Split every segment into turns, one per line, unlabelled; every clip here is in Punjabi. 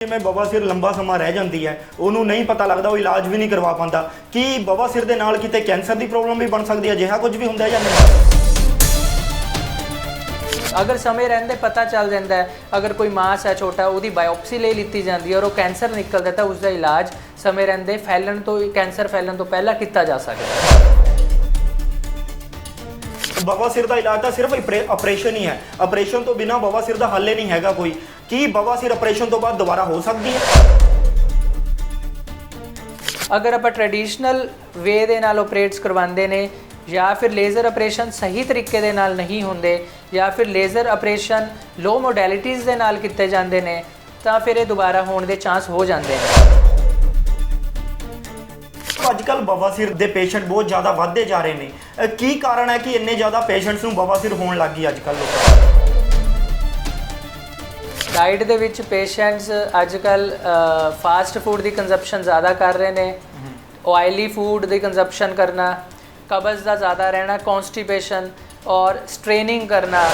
ਜਿਵੇਂ ਬਵਾਸੀਰ ਲੰਬਾ ਸਮਾਂ ਰਹਿ ਜਾਂਦੀ ਹੈ ਉਹਨੂੰ ਨਹੀਂ ਪਤਾ ਲੱਗਦਾ ਉਹ ਇਲਾਜ ਵੀ ਨਹੀਂ ਕਰਵਾ ਪਾਉਂਦਾ। ਕੀ ਬਵਾਸੀਰ ਦੇ ਨਾਲ ਕਿਤੇ ਕੈਂਸਰ ਦੀ ਪ੍ਰੋਬਲਮ ਵੀ ਬਣ ਸਕਦੀ ਹੈ ਅਜਿਹਾ ਕੁਝ ਵੀ ਹੁੰਦਾ ਹੈ ਜਾਂ ਨਹੀਂ?
ਅਗਰ ਸਮੇਂ ਰਹਿੰਦੇ ਪਤਾ ਚੱਲ ਜਾਂਦਾ ਹੈ ਅਗਰ ਕੋਈ ਮਾਸ ਹੈ ਛੋਟਾ ਉਹਦੀ ਬਾਇਓਪਸੀ ਲੈ ਲਿੱਤੀ ਜਾਂਦੀ ਹੈ ਔਰ ਉਹ ਕੈਂਸਰ ਨਿਕਲਦਾ ਤਾਂ ਉਸ ਦਾ ਇਲਾਜ ਸਮੇਂ ਰਹਿੰਦੇ ਫੈਲਣ ਤੋਂ ਕੈਂਸਰ ਫੈਲਣ ਤੋਂ ਪਹਿਲਾਂ ਕੀਤਾ ਜਾ ਸਕਦਾ ਹੈ।
ਬਵਾਸੀਰ ਦਾ ਇਲਾਜ ਤਾਂ ਸਿਰਫ ਆਪਰੇਸ਼ਨ ਹੀ ਹੈ। ਆਪਰੇਸ਼ਨ ਤੋਂ ਬਿਨਾ ਬਵਾਸੀਰ ਦਾ ਹੱਲ ਹੀ ਨਹੀਂ ਹੈਗਾ ਕੋਈ। ਕੀ ਬਵਾਸੀਰ ਆਪਰੇਸ਼ਨ ਤੋਂ ਬਾਅਦ ਦੁਬਾਰਾ ਹੋ ਸਕਦੀ ਹੈ?
ਅਗਰ ਆਪਾਂ ਟ੍ਰੈਡੀਸ਼ਨਲ ਵੇ ਦੇ ਨਾਲ ਆਪਰੇਟਸ ਕਰਵਾਉਂਦੇ ਨੇ ਜਾਂ ਫਿਰ ਲੇਜ਼ਰ ਆਪਰੇਸ਼ਨ ਸਹੀ ਤਰੀਕੇ ਦੇ ਨਾਲ ਨਹੀਂ ਹੁੰਦੇ ਜਾਂ ਫਿਰ ਲੇਜ਼ਰ ਆਪਰੇਸ਼ਨ ਲੋ ਮੋਡੈਲਿਟੀਜ਼ ਦੇ ਨਾਲ ਕੀਤੇ ਜਾਂਦੇ ਨੇ ਤਾਂ ਫਿਰ ਇਹ ਦੁਬਾਰਾ ਹੋਣ ਦੇ ਚਾਂਸ ਹੋ ਜਾਂਦੇ ਨੇ।
ਅੱਜ ਕੱਲ ਬਵਾਸੀਰ ਦੇ ਪੇਸ਼ੈਂਟ ਬਹੁਤ ਜ਼ਿਆਦਾ ਵੱਧਦੇ ਜਾ ਰਹੇ ਨੇ। ਕੀ ਕਾਰਨ ਹੈ ਕਿ ਇੰਨੇ ਜ਼ਿਆਦਾ ਪੇਸ਼ੈਂਟਸ ਨੂੰ ਬਵਾਸੀਰ ਹੋਣ ਲੱਗ ਗਈ ਅੱਜ ਕੱਲ ਲੋਕਾਂ
ਡਾਈਟ ਦੇ ਵਿੱਚ ਪੇਸ਼ੈਂਟਸ ਅੱਜ ਕੱਲ ਫਾਸਟ ਫੂਡ ਦੀ ਕੰਜ਼ੰਪਸ਼ਨ ਜ਼ਿਆਦਾ ਕਰ ਰਹੇ ਨੇ। ਆਇਲੀ ਫੂਡ ਦੀ ਕੰਜ਼ੰਪਸ਼ਨ ਕਰਨਾ ਕਬਜ਼ ਦਾ ਜ਼ਿਆਦਾ ਰਹਿਣਾ ਕਨਸਟੀਪੇਸ਼ਨ ਔਰ ਸਟ੍ਰੇਨਿੰਗ ਕਰਨਾ।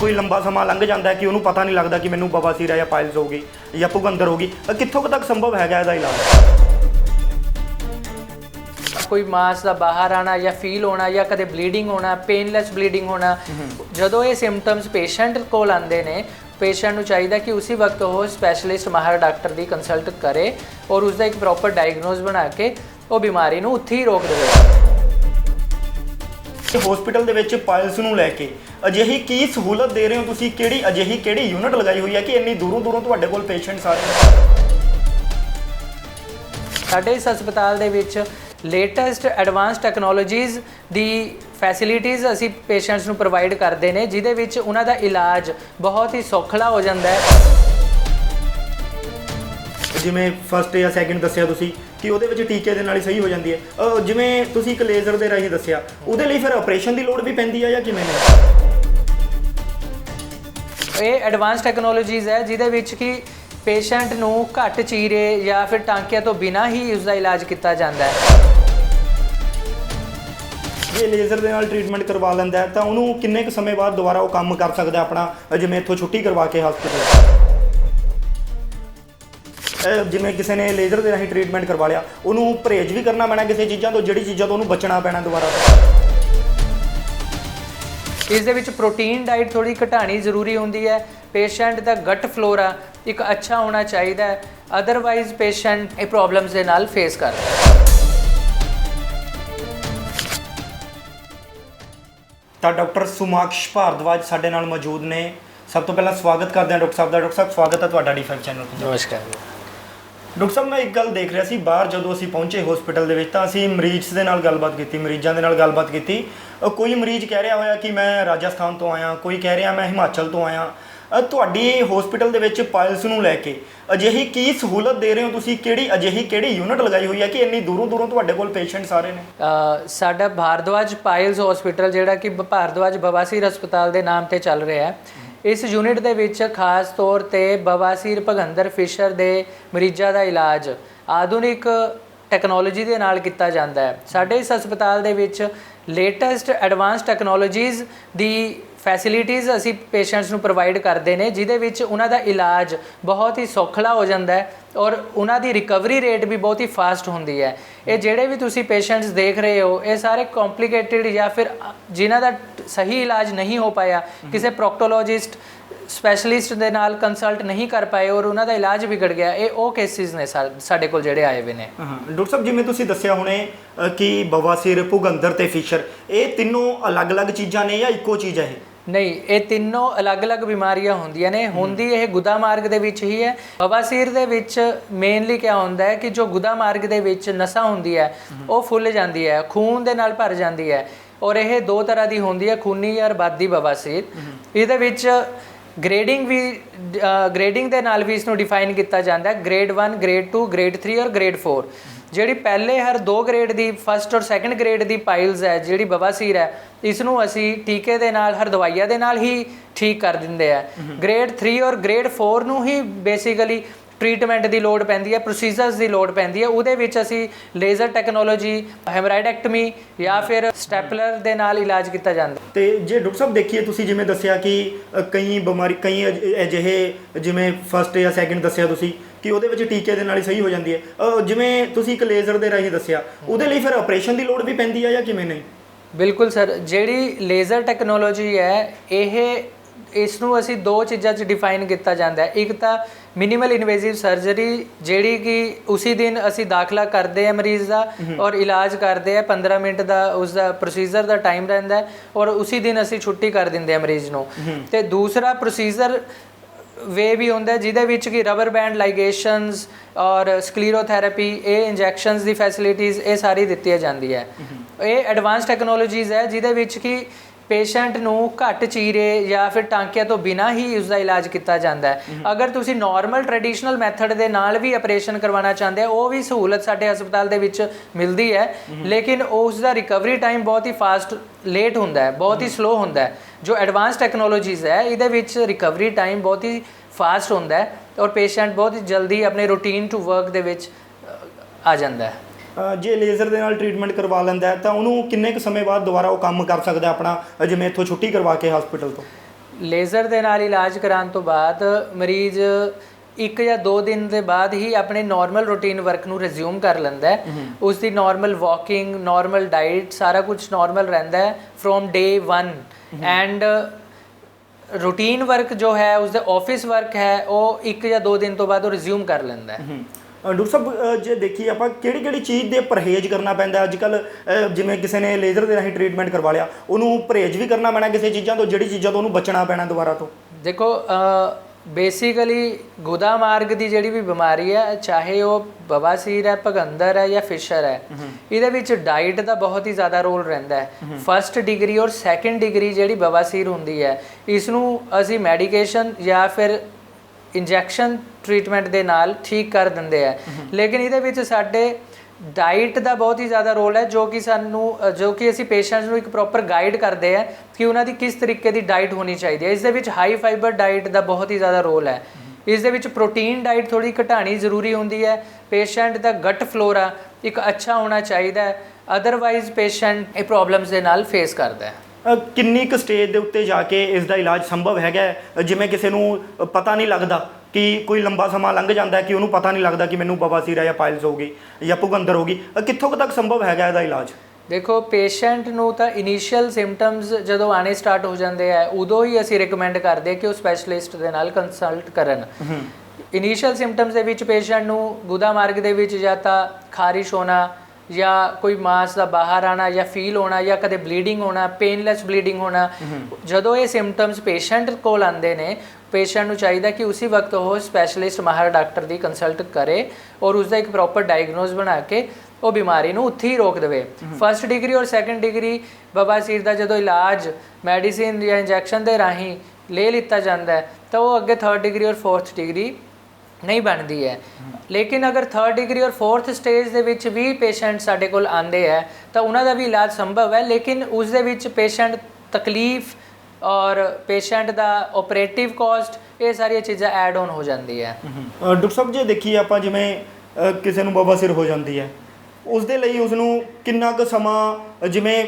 ਕੋਈ ਲੰਬਾ ਸਮਾਂ ਲੰਘ ਜਾਂਦਾ ਹੈ ਕਿ ਉਹਨੂੰ ਪਤਾ ਨਹੀਂ ਲੱਗਦਾ ਕਿ ਮੈਨੂੰ ਬਵਾਸੀਰ ਹੈ ਜਾਂ ਪਾਇਲਸ ਹੋਗੀ ਜਾਂ ਭੁਗੰਦਰ ਹੋਗੀ ਅਹ ਕਿੱਥੋਂ ਤੱਕ ਸੰਭਵ ਹੈਗਾ ਇਹਦਾ ਇਲਾਜ?
ਕੋਈ ਮਾਸ ਦਾ ਬਾਹਰ ਆਣਾ ਜਾਂ ਫੀਲ ਹੋਣਾ ਜਾਂ ਕਦੇ ਬਲੀਡਿੰਗ ਹੋਣਾ ਪੇਨਲੈਸ ਬਲੀਡਿੰਗ ਹੋਣਾ ਜਦੋਂ ਇਹ ਸਿੰਪਟਮਸ ਪੇਸ਼ੈਂਟ ਕੋਲ ਆਉਂਦੇ ਨੇ ਪੇਸ਼ੈਂਟ ਨੂੰ ਚਾਹੀਦਾ ਕਿ ਉਸੇ ਵਕਤ ਉਹ ਸਪੈਸ਼ਲਿਸਟ ਮਾਹਰ ਡਾਕਟਰ ਦੀ ਕੰਸਲਟ ਕਰੇ ਔਰ ਉਸ ਦਾ ਇੱਕ ਪ੍ਰੋਪਰ ਡਾਇਗਨੋਸ ਬਣਾ ਕੇ ਉਹ ਬਿਮਾਰੀ ਨੂੰ ਉੱਥੇ ਹੀ ਰੋਕ ਦੇਵੇ।
ਹਸਪੀਟਲ ਦੇ ਵਿੱਚ ਪਾਇਲਸ ਨੂੰ ਲੈ ਕੇ ਅਜਿਹੀ ਕੀ ਸਹੂਲਤ ਦੇ ਰਹੇ ਹੋ ਤੁਸੀਂ? ਕਿਹੜੀ ਅਜਿਹੀ ਕਿਹੜੀ ਯੂਨਿਟ ਲਗਾਈ ਹੋਈ ਹੈ ਕਿ ਇੰਨੀ ਦੂਰੋਂ ਦੂਰੋਂ ਤੁਹਾਡੇ ਕੋਲ ਪੇਸ਼ੈਂਟਸ ਆ ਰਹੇ ਨੇ
ਸਾਡੇ ਇਸ ਹਸਪਤਾਲ ਦੇ ਵਿੱਚ ਲੇਟੈਸਟ ਐਡਵਾਂਸ ਟੈਕਨੋਲੋਜੀਜ਼ ਦੀ ਫੈਸਿਲਿਟੀਜ਼ ਅਸੀਂ ਪੇਸ਼ੈਂਟਸ ਨੂੰ ਪ੍ਰੋਵਾਈਡ ਕਰਦੇ ਨੇ ਜਿਹਦੇ ਵਿੱਚ ਉਹਨਾਂ ਦਾ ਇਲਾਜ ਬਹੁਤ ਹੀ ਸੌਖਲਾ ਹੋ ਜਾਂਦਾ ਹੈ।
ਜਿਵੇਂ ਫਸਟ ਜਾਂ ਸੈਕਿੰਡ ਦੱਸਿਆ ਤੁਸੀਂ ਕਿ ਉਹਦੇ ਵਿੱਚ ਟੀਕੇ ਦੇ ਨਾਲ ਹੀ ਸਹੀ ਹੋ ਜਾਂਦੀ ਹੈ। ਅਹ ਜਿਵੇਂ ਤੁਸੀਂ ਇੱਕ ਲੇਜ਼ਰ ਦੇ ਰਾਹੀਂ ਦੱਸਿਆ ਉਹਦੇ ਲਈ ਫਿਰ ਆਪਰੇਸ਼ਨ ਦੀ ਲੋੜ ਵੀ ਪੈਂਦੀ ਹੈ ਜਾਂ ਕਿਵੇਂ ਨੇ?
ਇਹ ਐਡਵਾਂਸ ਟੈਕਨੋਲੋਜੀਜ਼ ਹੈ ਜਿਹਦੇ ਵਿੱਚ ਕਿ ਪੇਸ਼ੈਂਟ ਨੂੰ ਘੱਟ ਚੀਰੇ ਜਾਂ ਫਿਰ ਟਾਂਕਿਆਂ ਤੋਂ ਬਿਨਾਂ ਹੀ ਉਸ ਦਾ ਇਲਾਜ ਕੀਤਾ ਜਾਂਦਾ ਹੈ।
ਜੇ ਲੇਜ਼ਰ ਦੇ ਨਾਲ ਟ੍ਰੀਟਮੈਂਟ ਕਰਵਾ ਲੈਂਦਾ ਹੈ ਤਾਂ ਉਹਨੂੰ ਕਿੰਨੇ ਕੁ ਸਮੇਂ ਬਾਅਦ ਦੁਬਾਰਾ ਉਹ ਕੰਮ ਕਰ ਸਕਦਾ ਹੈ ਆਪਣਾ? ਜਿਵੇਂ ਇੱਥੋਂ ਛੁੱਟੀ ਕਰਵਾ ਕੇ ਹਸਪੀਟਲ ਜਿਵੇਂ ਕਿਸੇ ਨੇ ਲੇਜ਼ਰ ਦੇ ਰਾਹੀਂ ਟ੍ਰੀਟਮੈਂਟ ਕਰਵਾ ਲਿਆ ਉਹਨੂੰ ਪਰਹੇਜ਼ ਵੀ ਕਰਨਾ ਪੈਣਾ ਕਿਸੇ ਚੀਜ਼ਾਂ ਤੋਂ ਜਿਹੜੀ ਚੀਜ਼ਾਂ ਤੋਂ ਉਹਨੂੰ ਬਚਣਾ ਪੈਣਾ ਦੁਬਾਰਾ
ਇਸ ਦੇ ਵਿੱਚ ਪ੍ਰੋਟੀਨ ਡਾਈਟ ਥੋੜੀ ਘਟਾਣੀ ਜ਼ਰੂਰੀ ਹੁੰਦੀ ਹੈ। ਪੇਸ਼ੈਂਟ ਦਾ ਗਟ ਫਲੋਰਾ ਇੱਕ ਅੱਛਾ ਹੋਣਾ ਚਾਹੀਦਾ ਹੈ ਅਦਰਵਾਈਜ਼ ਪੇਸ਼ੈਂਟ ਇਹ ਪ੍ਰੋਬਲਮਸ ਦੇ ਨਾਲ ਫੇਸ ਕਰਦਾ ਹੈ
ਤਾਂ ਡਾਕਟਰ ਸੁਮਾਕਸ਼ ਭਾਰਦਵਾਜ ਸਾਡੇ ਨਾਲ ਮੌਜੂਦ ਨੇ। ਸਭ ਤੋਂ ਪਹਿਲਾਂ ਸਵਾਗਤ ਕਰਦੇ ਹਾਂ ਡਾਕਟਰ ਸਾਹਿਬ ਦਾ। ਡਾਕਟਰ ਸਾਹਿਬ ਸਵਾਗਤ ਹੈ ਤੁਹਾਡਾ ਡੀ ਚੈਨਲ ਤੇ।
ਨਮਸਕਾਰ
ਡਾਕਟਰ ਸਾਹਿਬ ਮੈਂ ਇੱਕ ਗੱਲ ਦੇਖ ਰਿਹਾ ਸੀ ਬਾਹਰ ਜਦੋਂ ਅਸੀਂ ਪਹੁੰਚੇ ਹਸਪੀਟਲ ਦੇ ਵਿੱਚ ਤਾਂ ਅਸੀਂ ਮਰੀਜ਼ ਦੇ ਨਾਲ ਗੱਲਬਾਤ ਕੀਤੀ ਮਰੀਜ਼ਾਂ ਦੇ ਨਾਲ ਗੱਲਬਾਤ ਕੀਤੀ। ਕੋਈ ਮਰੀਜ਼ ਕਹਿ ਰਿਹਾ ਹੋਇਆ ਕਿ ਮੈਂ ਰਾਜਸਥਾਨ ਤੋਂ ਆਇਆ ਕੋਈ ਕਹਿ ਰਿਹਾ ਮੈਂ ਹਿਮਾਚਲ ਤੋਂ ਆਇਆ। ਤੁਹਾਡੀ ਹਸਪੀਟਲ ਦੇ ਵਿੱਚ ਪਾਇਲਸ ਨੂੰ ਲੈ ਕੇ। ਅਜਿਹੀ ਕੀ ਸਹੂਲਤ ਦੇ ਰਹੇ ਹੋ ਤੁਸੀਂ? ਕਿਹੜੀ, ਅਜਿਹੀ ਕਿਹੜੀ ਯੂਨਿਟ ਲਗਾਈ ਹੋਈ ਹੈ ਕਿ ਇੰਨੀ ਦੂਰੋਂ ਦੂਰੋਂ ਤੁਹਾਡੇ ਕੋਲ ਪੇਸ਼ੈਂਟਸ ਆ ਰਹੇ ਨੇ
ਸਾਡਾ ਭਾਰਦਵਾਜ ਪਾਇਲਸ ਹਸਪੀਟਲ ਜਿਹੜਾ ਕਿ ਬ- ਭਾਰਦਵਾਜ ਬਵਾਸੀਰ ਹਸਪਤਾਲ ਦੇ ਨਾਮ ਤੇ ਚੱਲ ਰਿਹਾ ਹੈ। ਇਸ ਯੂਨਿਟ ਦੇ ਵਿੱਚ ਖਾਸ ਤੌਰ ਤੇ ਬਵਾਸੀਰ ਭਗੰਦਰ ਫਿਸ਼ਰ ਦੇ ਮਰੀਜ਼ਾਂ ਦਾ ਇਲਾਜ ਆਧੁਨਿਕ ਟੈਕਨੋਲੋਜੀ ਦੇ ਨਾਲ ਕੀਤਾ ਜਾਂਦਾ ਹੈ। ਸਾਡੇ ਇਸ ਹਸਪਤਾਲ ਦੇ ਵਿੱਚ ਲੇਟੈਸਟ ਐਡਵਾਂਸ ਟੈਕਨੋਲੋਜੀਜ਼ ਦੀ ਫੈਸਿਲਿਟੀਜ਼ ਅਸੀਂ ਪੇਸ਼ੈਂਟਸ ਨੂੰ ਪ੍ਰੋਵਾਈਡ ਕਰਦੇ ਨੇ ਜਿਹਦੇ ਵਿੱਚ ਉਹਨਾਂ ਦਾ ਇਲਾਜ ਬਹੁਤ ਹੀ ਸੌਖਲਾ ਹੋ ਜਾਂਦਾ ਹੈ ਔਰ ਉਹਨਾਂ ਦੀ ਰਿਕਵਰੀ ਰੇਟ ਵੀ ਬਹੁਤ ਹੀ ਫਾਸਟ ਹੁੰਦੀ ਹੈ। ਇਹ ਜਿਹੜੇ ਵੀ ਤੁਸੀਂ ਪੇਸ਼ੈਂਟਸ ਦੇਖ ਰਹੇ ਹੋ ਇਹ ਸਾਰੇ ਕੰਪਲਿਕੇਟਿਡ ਜਾਂ ਫਿਰ ਜਿਨ੍ਹਾਂ ਦਾ ਸਹੀ ਇਲਾਜ ਨਹੀਂ ਹੋ ਪਾਇਆ ਕਿਸੇ ਪ੍ਰੋਕਟੋਲੋਜਿਸਟ ਸਪੈਸ਼ਲਿਸਟ ਦੇ ਨਾਲ ਕੰਸਲਟ ਨਹੀਂ ਕਰ ਪਾਏ ਔਰ ਉਹਨਾਂ ਦਾ ਇਲਾਜ ਵਿਗੜ ਗਿਆ ਇਹ ਉਹ ਕੇਸਿਸ ਨੇ ਸਾਡੇ ਕੋਲ ਜਿਹੜੇ ਆਏ ਹੋਏ ਨੇ।
ਹਾਂ ਡਾਕਟਰ ਸਾਹਿਬ ਜਿਵੇਂ ਤੁਸੀਂ ਦੱਸਿਆ ਹੁਣੇ ਕਿ ਬਵਾਸੀਰ ਭੁਗੰਦਰ ਤੇ ਫਿਸ਼ਰ ਇਹ ਤਿੰਨੋਂ ਅਲੱਗ-ਅਲੱਗ ਚੀਜ਼ਾਂ ਨੇ ਜਾਂ ਇੱਕੋ ਚੀਜ਼ ਹੈ ਇਹ?
ਨਹੀਂ ਇਹ ਤਿੰਨੋਂ ਅਲੱਗ-ਅਲੱਗ ਬਿਮਾਰੀਆਂ ਹੁੰਦੀਆਂ ਨੇ। ਹੁੰਦੀ ਇਹ ਗੁਦਾ ਮਾਰਗ ਦੇ ਵਿੱਚ ਹੀ ਹੈ। ਬਵਾਸੀਰ ਦੇ ਵਿੱਚ ਮੇਨਲੀ ਕੀ ਹੁੰਦਾ ਹੈ ਕਿ ਜੋ ਗੁਦਾ ਮਾਰਗ ਦੇ ਵਿੱਚ ਨਸਾਂ ਹੁੰਦੀ ਹੈ ਉਹ ਫੁੱਲ ਜਾਂਦੀ ਹੈ ਖੂਨ ਦੇ ਨਾਲ ਭਰ ਜਾਂਦੀ ਹੈ। ਔਰ ਇਹ ਦੋ ਤਰ੍ਹਾਂ ਦੀ ਹੁੰਦੀ ਹੈ ਖੂਨੀ ਜਾਂ ਬਾਦੀ ਬਵਾਸੀਰ ਇਹਦੇ ਵਿੱਚ ਗ੍ਰੇਡਿੰਗ ਵੀ ਗ੍ਰੇਡਿੰਗ ਦੇ ਨਾਲ ਵੀ ਇਸ ਨੂੰ ਡਿਫਾਈਨ ਕੀਤਾ ਜਾਂਦਾ ਹੈ। ਗ੍ਰੇਡ 1 ਗ੍ਰੇਡ 2 ਗ੍ਰੇਡ 3 ਔਰ ਗ੍ਰੇਡ 4 ਜਿਹੜੀ ਪਹਿਲੇ ਹਰ ਦੋ ਗ੍ਰੇਡ ਦੀ ਫਸਟ ਔਰ ਸੈਕੰਡ ਗ੍ਰੇਡ ਦੀ ਪਾਈਲਸ ਹੈ, ਜਿਹੜੀ ਬਵਾਸੀਰ ਹੈ ਇਸ ਨੂੰ ਅਸੀਂ ਟੀਕੇ ਦੇ ਨਾਲ, ਹਰ ਦਵਾਈਆਂ ਦੇ ਨਾਲ ਹੀ ਠੀਕ ਕਰ ਦਿੰਦੇ ਆ। ਗ੍ਰੇਡ 3 ਔਰ ਗ੍ਰੇਡ 4 ਨੂੰ ਹੀ ਬੇਸਿਕਲੀ ਟ੍ਰੀਟਮੈਂਟ ਦੀ ਲੋੜ ਪੈਂਦੀ ਹੈ ਪ੍ਰੋਸੀਜਰਸ ਦੀ ਲੋੜ ਪੈਂਦੀ ਹੈ, ਉਹਦੇ ਵਿੱਚ ਅਸੀਂ ਲੇਜ਼ਰ ਟੈਕਨੋਲੋਜੀ ਹੈਮਰਾਇਡੈਕਟਮੀ ਜਾਂ ਫਿਰ ਸਟੈਪਲਰ ਦੇ ਨਾਲ ਇਲਾਜ ਕੀਤਾ ਜਾਂਦਾ।
ਤੇ ਜੇ ਡਾਕਟਰ ਸਾਹਿਬ ਦੇਖੀਏ, ਤੁਸੀਂ ਜਿਵੇਂ ਦੱਸਿਆ ਕਿ ਕਈ ਬਿਮਾਰੀ, ਕਈ ਅਜਿਹੇ ਜਿਵੇਂ ਫਸਟ ਜਾਂ ਸੈਕਿੰਡ ਦੱਸਿਆ ਤੁਸੀਂ ਕਿ ਉਹਦੇ ਵਿੱਚ ਟੀਕੇ ਦੇ ਨਾਲ ਹੀ ਸਹੀ ਹੋ ਜਾਂਦੀ ਹੈ। ਜਿਵੇਂ ਤੁਸੀਂ ਇੱਕ ਲੇਜ਼ਰ ਦੇ ਰਾਹੀਂ ਦੱਸਿਆ ਉਹਦੇ ਲਈ ਫਿਰ ਆਪਰੇਸ਼ਨ ਦੀ ਲੋੜ ਵੀ ਪੈਂਦੀ ਹੈ ਜਾਂ ਕਿਵੇਂ ਨਹੀਂ?
ਬਿਲਕੁਲ ਸਰ ਜਿਹੜੀ ਲੇਜ਼ਰ ਟੈਕਨੋਲੋਜੀ ਹੈ ਇਹ ਇਸ ਨੂੰ ਅਸੀਂ ਦੋ ਚੀਜ਼ਾਂ 'ਚ ਡਿਫਾਈਨ ਕੀਤਾ ਜਾਂਦਾ ਹੈ। ਇੱਕ ਤਾਂ ਮਿਨੀਮਲ ਇਨਵੇਸਿਵ ਸਰਜਰੀ ਜਿਹੜੀ ਕਿ ਉਸੇ ਦਿਨ ਅਸੀਂ ਦਾਖਲਾ ਕਰਦੇ ਆ ਮਰੀਜ਼ ਦਾ ਔਰ ਇਲਾਜ ਕਰਦੇ ਆ 15 ਮਿੰਟ ਦਾ ਉਸ ਦਾ ਪ੍ਰੋਸੀਜਰ ਦਾ ਟਾਈਮ ਰਹਿੰਦਾ ਹੈ ਔਰ ਉਸੇ ਦਿਨ ਅਸੀਂ ਛੁੱਟੀ ਕਰ ਦਿੰਦੇ ਆ ਮਰੀਜ਼ ਨੂੰ। ਤੇ ਦੂਸਰਾ ਪ੍ਰੋਸੀਜਰ ਵੇ ਵੀ ਹੁੰਦਾ ਜਿਹਦੇ ਵਿੱਚ ਕਿ ਰਬਰ ਬੈਂਡ ਲਾਈਗੇਸ਼ਨਸ ਔਰ ਸਕਲੀਰੋਥੈਰੇਪੀ ਇਹ ਇੰਜੈਕਸ਼ਨਸ ਦੀ ਫੈਸਿਲਿਟੀਜ਼ ਇਹ ਸਾਰੀ ਦਿੱਤੀਆਂ ਜਾਂਦੀ ਹੈ। ਇਹ ਐਡਵਾਂਸ ਟੈਕਨੋਲੋਜੀਜ਼ ਹੈ ਜਿਹਦੇ ਵਿੱਚ ਕਿ ਪੇਸ਼ੈਂਟ ਨੂੰ ਘੱਟ ਚੀਰੇ ਜਾਂ ਫਿਰ ਟਾਂਕਿਆਂ ਤੋਂ ਬਿਨਾ ਹੀ ਉਸ ਦਾ ਇਲਾਜ ਕੀਤਾ ਜਾਂਦਾ ਹੈ। ਅਗਰ ਤੁਸੀਂ ਨਾਰਮਲ ਟ੍ਰੈਡੀਸ਼ਨਲ ਮੈਥਡ ਦੇ ਨਾਲ ਵੀ ਆਪਰੇਸ਼ਨ ਕਰਵਾਉਣਾ ਚਾਹੁੰਦੇ ਹੋ ਉਹ ਵੀ ਸਹੂਲਤ ਸਾਡੇ ਹਸਪਤਾਲ ਦੇ ਵਿੱਚ ਮਿਲਦੀ ਹੈ। ਲੇਕਿਨ ਉਸ ਦਾ ਰਿਕਵਰੀ ਟਾਈਮ ਬਹੁਤ ਹੀ ਫਾਸਟ ਲੇਟ ਹੁੰਦਾ ਹੈ ਬਹੁਤ ਹੀ ਸਲੋ ਹੁੰਦਾ ਹੈ। ਜੋ ਐਡਵਾਂਸ ਟੈਕਨੋਲੋਜੀਜ਼ ਹੈ ਇਹਦੇ ਵਿੱਚ ਰਿਕਵਰੀ ਟਾਈਮ ਬਹੁਤ ਹੀ ਫਾਸਟ ਹੁੰਦਾ ਹੈ ਔਰ ਪੇਸ਼ੈਂਟ ਬਹੁਤ ਹੀ ਜਲਦੀ ਆਪਣੇ ਰੂਟੀਨ ਟੂ ਵਰਕ ਦੇ ਵਿੱਚ ਆ ਜਾਂਦਾ ਹੈ।
ਜੇ ਲੇਜ਼ਰ ਦੇ ਨਾਲ ਟ੍ਰੀਟਮੈਂਟ ਕਰਵਾ ਲੈਂਦਾ ਤਾਂ ਉਹਨੂੰ ਕਿੰਨੇ ਕੁ ਸਮੇਂ ਬਾਅਦ ਦੁਬਾਰਾ ਉਹ ਕੰਮ ਕਰ ਸਕਦਾ ਆਪਣਾ? ਜਿਵੇਂ ਇੱਥੋਂ ਛੁੱਟੀ ਕਰਵਾ ਕੇ ਹਸਪੀਟਲ ਤੋਂ।
ਲੇਜ਼ਰ ਦੇ ਨਾਲ ਇਲਾਜ ਕਰਾਉਣ ਤੋਂ ਬਾਅਦ ਮਰੀਜ਼ ਇੱਕ ਜਾਂ ਦੋ ਦਿਨ ਦੇ ਬਾਅਦ ਹੀ ਆਪਣੇ ਨਾਰਮਲ ਰੂਟੀਨ ਵਰਕ ਨੂੰ ਰਿਜ਼ਿਊਮ ਕਰ ਲੈਂਦਾ ਹੈ। ਉਸ ਦੀ ਨਾਰਮਲ ਵਾਕਿੰਗ ਨਾਰਮਲ ਡਾਈਟ ਸਾਰਾ ਕੁਝ ਨਾਰਮਲ ਰਹਿੰਦਾ ਹੈ from day 1 and routine work ਜੋ ਹੈ ਉਸ ਦਾ ਆਫਿਸ ਵਰਕ ਹੈ ਉਹ ਇੱਕ ਜਾਂ ਦੋ ਦਿਨ ਤੋਂ ਬਾਅਦ ਉਹ ਰਿਜ਼ਿਊਮ ਕਰ ਲੈਂਦਾ ਹੈ।
ਡਾਕਟਰ ਸਾਹਿਬ ਜੇ ਦੇਖੀਏ ਆਪਾਂ ਕਿਹੜੀ ਕਿਹੜੀ ਚੀਜ਼ ਦੇ ਪਰਹੇਜ਼ ਕਰਨਾ ਪੈਂਦਾ ਅੱਜ ਕੱਲ ਜਿਵੇਂ ਕਿਸੇ ਨੇ ਲੇਜ਼ਰ ਦੇ ਰਾਹੀਂ ਟ੍ਰੀਟਮੈਂਟ ਕਰਵਾ ਲਿਆ ਉਹਨੂੰ ਪਰਹੇਜ਼ ਵੀ ਕਰਨਾ ਪੈਣਾ ਕਿਸੇ ਚੀਜ਼ਾਂ ਤੋਂ ਜਿਹੜੀ ਚੀਜ਼ਾਂ ਤੋਂ ਉਹਨੂੰ ਬਚਣਾ ਪੈਣਾ ਦੁਬਾਰਾ ਤੋਂ?
ਦੇਖੋ ਬੇਸਿਕਲੀ ਗੁਦਾ ਮਾਰਗ ਦੀ ਜਿਹੜੀ ਵੀ ਬਿਮਾਰੀ ਹੈ ਚਾਹੇ ਉਹ ਬਵਾਸੀਰ ਹੈ ਭਗੰਦਰ ਹੈ ਜਾਂ ਫਿਸ਼ਰ ਹੈ ਇਹਦੇ ਵਿੱਚ ਡਾਈਟ ਦਾ ਬਹੁਤ ਹੀ ਜ਼ਿਆਦਾ ਰੋਲ ਰਹਿੰਦਾ ਹੈ। ਫਰਸਟ ਡਿਗਰੀ ਔਰ ਸੈਕੰਡ ਡਿਗਰੀ ਜਿਹੜੀ ਬਵਾਸੀਰ ਹੁੰਦੀ ਹੈ ਇਸ ਨੂੰ ਅਸੀਂ ਮੈਡੀਕੇਸ਼ਨ ਜਾਂ ਫਿਰ ਇੰਜੈਕਸ਼ਨ ਟ੍ਰੀਟਮੈਂਟ ਦੇ ਨਾਲ ਠੀਕ ਕਰ ਦਿੰਦੇ ਆ। ਲੇਕਿਨ ਇਹਦੇ ਵਿੱਚ ਸਾਡੇ ਡਾਈਟ ਦਾ ਬਹੁਤ ਹੀ ਜ਼ਿਆਦਾ ਰੋਲ ਹੈ, ਜੋ ਕਿ ਸਾਨੂੰ ਜੋ ਕਿ ਅਸੀਂ ਪੇਸ਼ੈਂਟਸ ਨੂੰ ਇੱਕ ਪ੍ਰੋਪਰ ਗਾਈਡ ਕਰਦੇ ਆ ਕਿ ਉਹਨਾਂ ਦੀ ਕਿਸ ਤਰੀਕੇ ਦੀ ਡਾਈਟ ਹੋਣੀ ਚਾਹੀਦੀ ਹੈ। ਇਸ ਦੇ ਵਿੱਚ ਹਾਈ ਫਾਈਬਰ ਡਾਈਟ ਦਾ ਬਹੁਤ ਹੀ ਜ਼ਿਆਦਾ ਰੋਲ ਹੈ। ਇਸ ਦੇ ਵਿੱਚ ਪ੍ਰੋਟੀਨ ਡਾਈਟ ਥੋੜੀ ਘਟਾਣੀ ਜ਼ਰੂਰੀ ਹੁੰਦੀ ਹੈ। ਪੇਸ਼ੈਂਟ ਦਾ ਗਟ ਫਲੋਰਾ ਇੱਕ ਅੱਛਾ ਹੋਣਾ ਚਾਹੀਦਾ ਹੈ ਅਦਰਵਾਈਜ਼ ਪੇਸ਼ੈਂਟ ਇਹ ਪ੍ਰੋਬਲਮਸ ਦੇ ਨਾਲ ਫੇਸ ਕਰਦਾ ਹੈ।
ਕਿੰਨੀ ਕੁ ਸਟੇਜ ਦੇ ਉੱਤੇ ਜਾ ਕੇ ਇਸ ਦਾ ਇਲਾਜ ਸੰਭਵ ਹੈਗਾ ਹੈ? ਜਿਵੇਂ ਕਿਸੇ ਨੂੰ ਪਤਾ ਨਹੀਂ ਲੱਗਦਾ ਕਿ ਕੋਈ ਲੰਬਾ ਸਮਾਂ ਲੰਘ ਜਾਂਦਾ ਹੈ ਕਿ ਉਹਨੂੰ ਪਤਾ ਨਹੀਂ ਲੱਗਦਾ ਕਿ ਮੈਨੂੰ ਬਵਾਸੀਰ ਹੈ ਜਾਂ ਪਾਇਲਸ ਹੋਗੀ ਜਾਂ ਭੁਗੰਦਰ ਹੋਗੀ ਅ, ਕਿੱਥੋਂ ਕੁ ਤੱਕ ਸੰਭਵ ਹੈਗਾ ਇਹਦਾ ਇਲਾਜ?
ਦੇਖੋ ਪੇਸ਼ੈਂਟ ਨੂੰ ਤਾਂ ਇਨੀਸ਼ੀਅਲ ਸਿੰਪਟਮਸ ਜਦੋਂ ਆਣੇ ਸਟਾਰਟ ਹੋ ਜਾਂਦੇ ਆ ਉਦੋਂ ਹੀ ਅਸੀਂ ਰეკਮੈਂਡ ਕਰਦੇ ਕਿ ਉਹ ਸਪੈਸ਼ਲਿਸਟ ਦੇ ਨਾਲ ਕੰਸਲਟ ਕਰਨ। ਇਨੀਸ਼ੀਅਲ ਸਿੰਪਟਮਸ ਦੇ ਵਿੱਚ ਪੇਸ਼ੈਂਟ ਨੂੰ ਗੁਦਾ ਮਾਰਗ ਦੇ ਵਿੱਚ ਜਾਂ ਤਾਂ ਖਾਰਿਸ਼ ਹੋਣਾ ਜਾਂ ਕੋਈ ਮਾਸ ਦਾ ਬਾਹਰ ਆਣਾ ਜਾਂ ਫੀਲ ਹੋਣਾ ਜਾਂ ਕਦੇ ਬਲੀਡਿੰਗ ਹੋਣਾ ਪੇਨਲੈਸ ਬਲੀਡਿੰਗ ਹੋਣਾ ਜਦੋਂ ਇਹ ਸਿੰਪਟਮਸ ਪੇਸ਼ੈਂਟ ਕੋਲ ਆਉਂਦੇ ਨੇ ਪੇਸ਼ੈਂਟ ਨੂੰ ਚਾਹੀਦਾ ਕਿ ਉਸੇ ਵਕਤ ਉਹ ਸਪੈਸ਼ਲਿਸਟ ਮਾਹਰ ਡਾਕਟਰ ਦੀ ਕੰਸਲਟ ਕਰੇ ਔਰ ਉਸ ਦਾ ਇੱਕ ਪ੍ਰੋਪਰ ਡਾਇਗਨੋਸ ਬਣਾ ਕੇ ਉਹ ਬਿਮਾਰੀ ਨੂੰ ਉੱਥੇ ਹੀ ਰੋਕ ਦੇਵੇ। ਫਰਸਟ ਡਿਗਰੀ ਔਰ ਸੈਕੰਡ ਡਿਗਰੀ ਬਵਾਸੀਰ ਦਾ ਜਦੋਂ ਇਲਾਜ ਮੈਡੀਸਿਨ ਜਾਂ ਇੰਜੈਕਸ਼ਨ ਦੇ ਰਾਹੀਂ ਲੈ ਲਿੱਤਾ ਜਾਂਦਾ ਹੈ ਤਾਂ ਉਹ ਅੱਗੇ ਥਰਡ ਡਿਗਰੀ ਔਰ ਫੋਰਥ ਡਿਗਰੀ ਨਹੀਂ ਬਣਦੀ ਹੈ। ਲੇਕਿਨ ਅਗਰ ਥਰਡ ਡਿਗਰੀ ਔਰ ਫੋਰਥ ਸਟੇਜ ਦੇ ਵਿੱਚ ਵੀ ਪੇਸ਼ੈਂਟ ਸਾਡੇ ਕੋਲ ਆਂਦੇ ਹੈ, ਤਾਂ ਉਹਨਾਂ ਦਾ ਵੀ ਇਲਾਜ ਸੰਭਵ ਹੈ। ਲੇਕਿਨ ਉਸ ਦੇ ਵਿੱਚ ਪੇਸ਼ੈਂਟ ਤਕਲੀਫ ਔਰ ਪੇਸ਼ੈਂਟ ਦਾ ਆਪਰੇਟਿਵ ਕਾਸਟ ਇਹ ਸਾਰੀਆਂ ਚੀਜ਼ਾਂ ਐਡ ਔਨ ਹੋ ਜਾਂਦੀ ਹੈ।
ਡਾਕਟਰ ਸਾਹਿਬ, ਜੇ ਦੇਖੀਏ ਆਪਾਂ ਜਿਵੇਂ ਕਿਸੇ ਨੂੰ ਬਵਾਸੀਰ ਹੋ ਜਾਂਦੀ ਹੈ ਉਸ ਦੇ ਲਈ ਉਸ ਨੂੰ ਕਿੰਨਾ ਕੁ ਸਮਾਂ, ਜਿਵੇਂ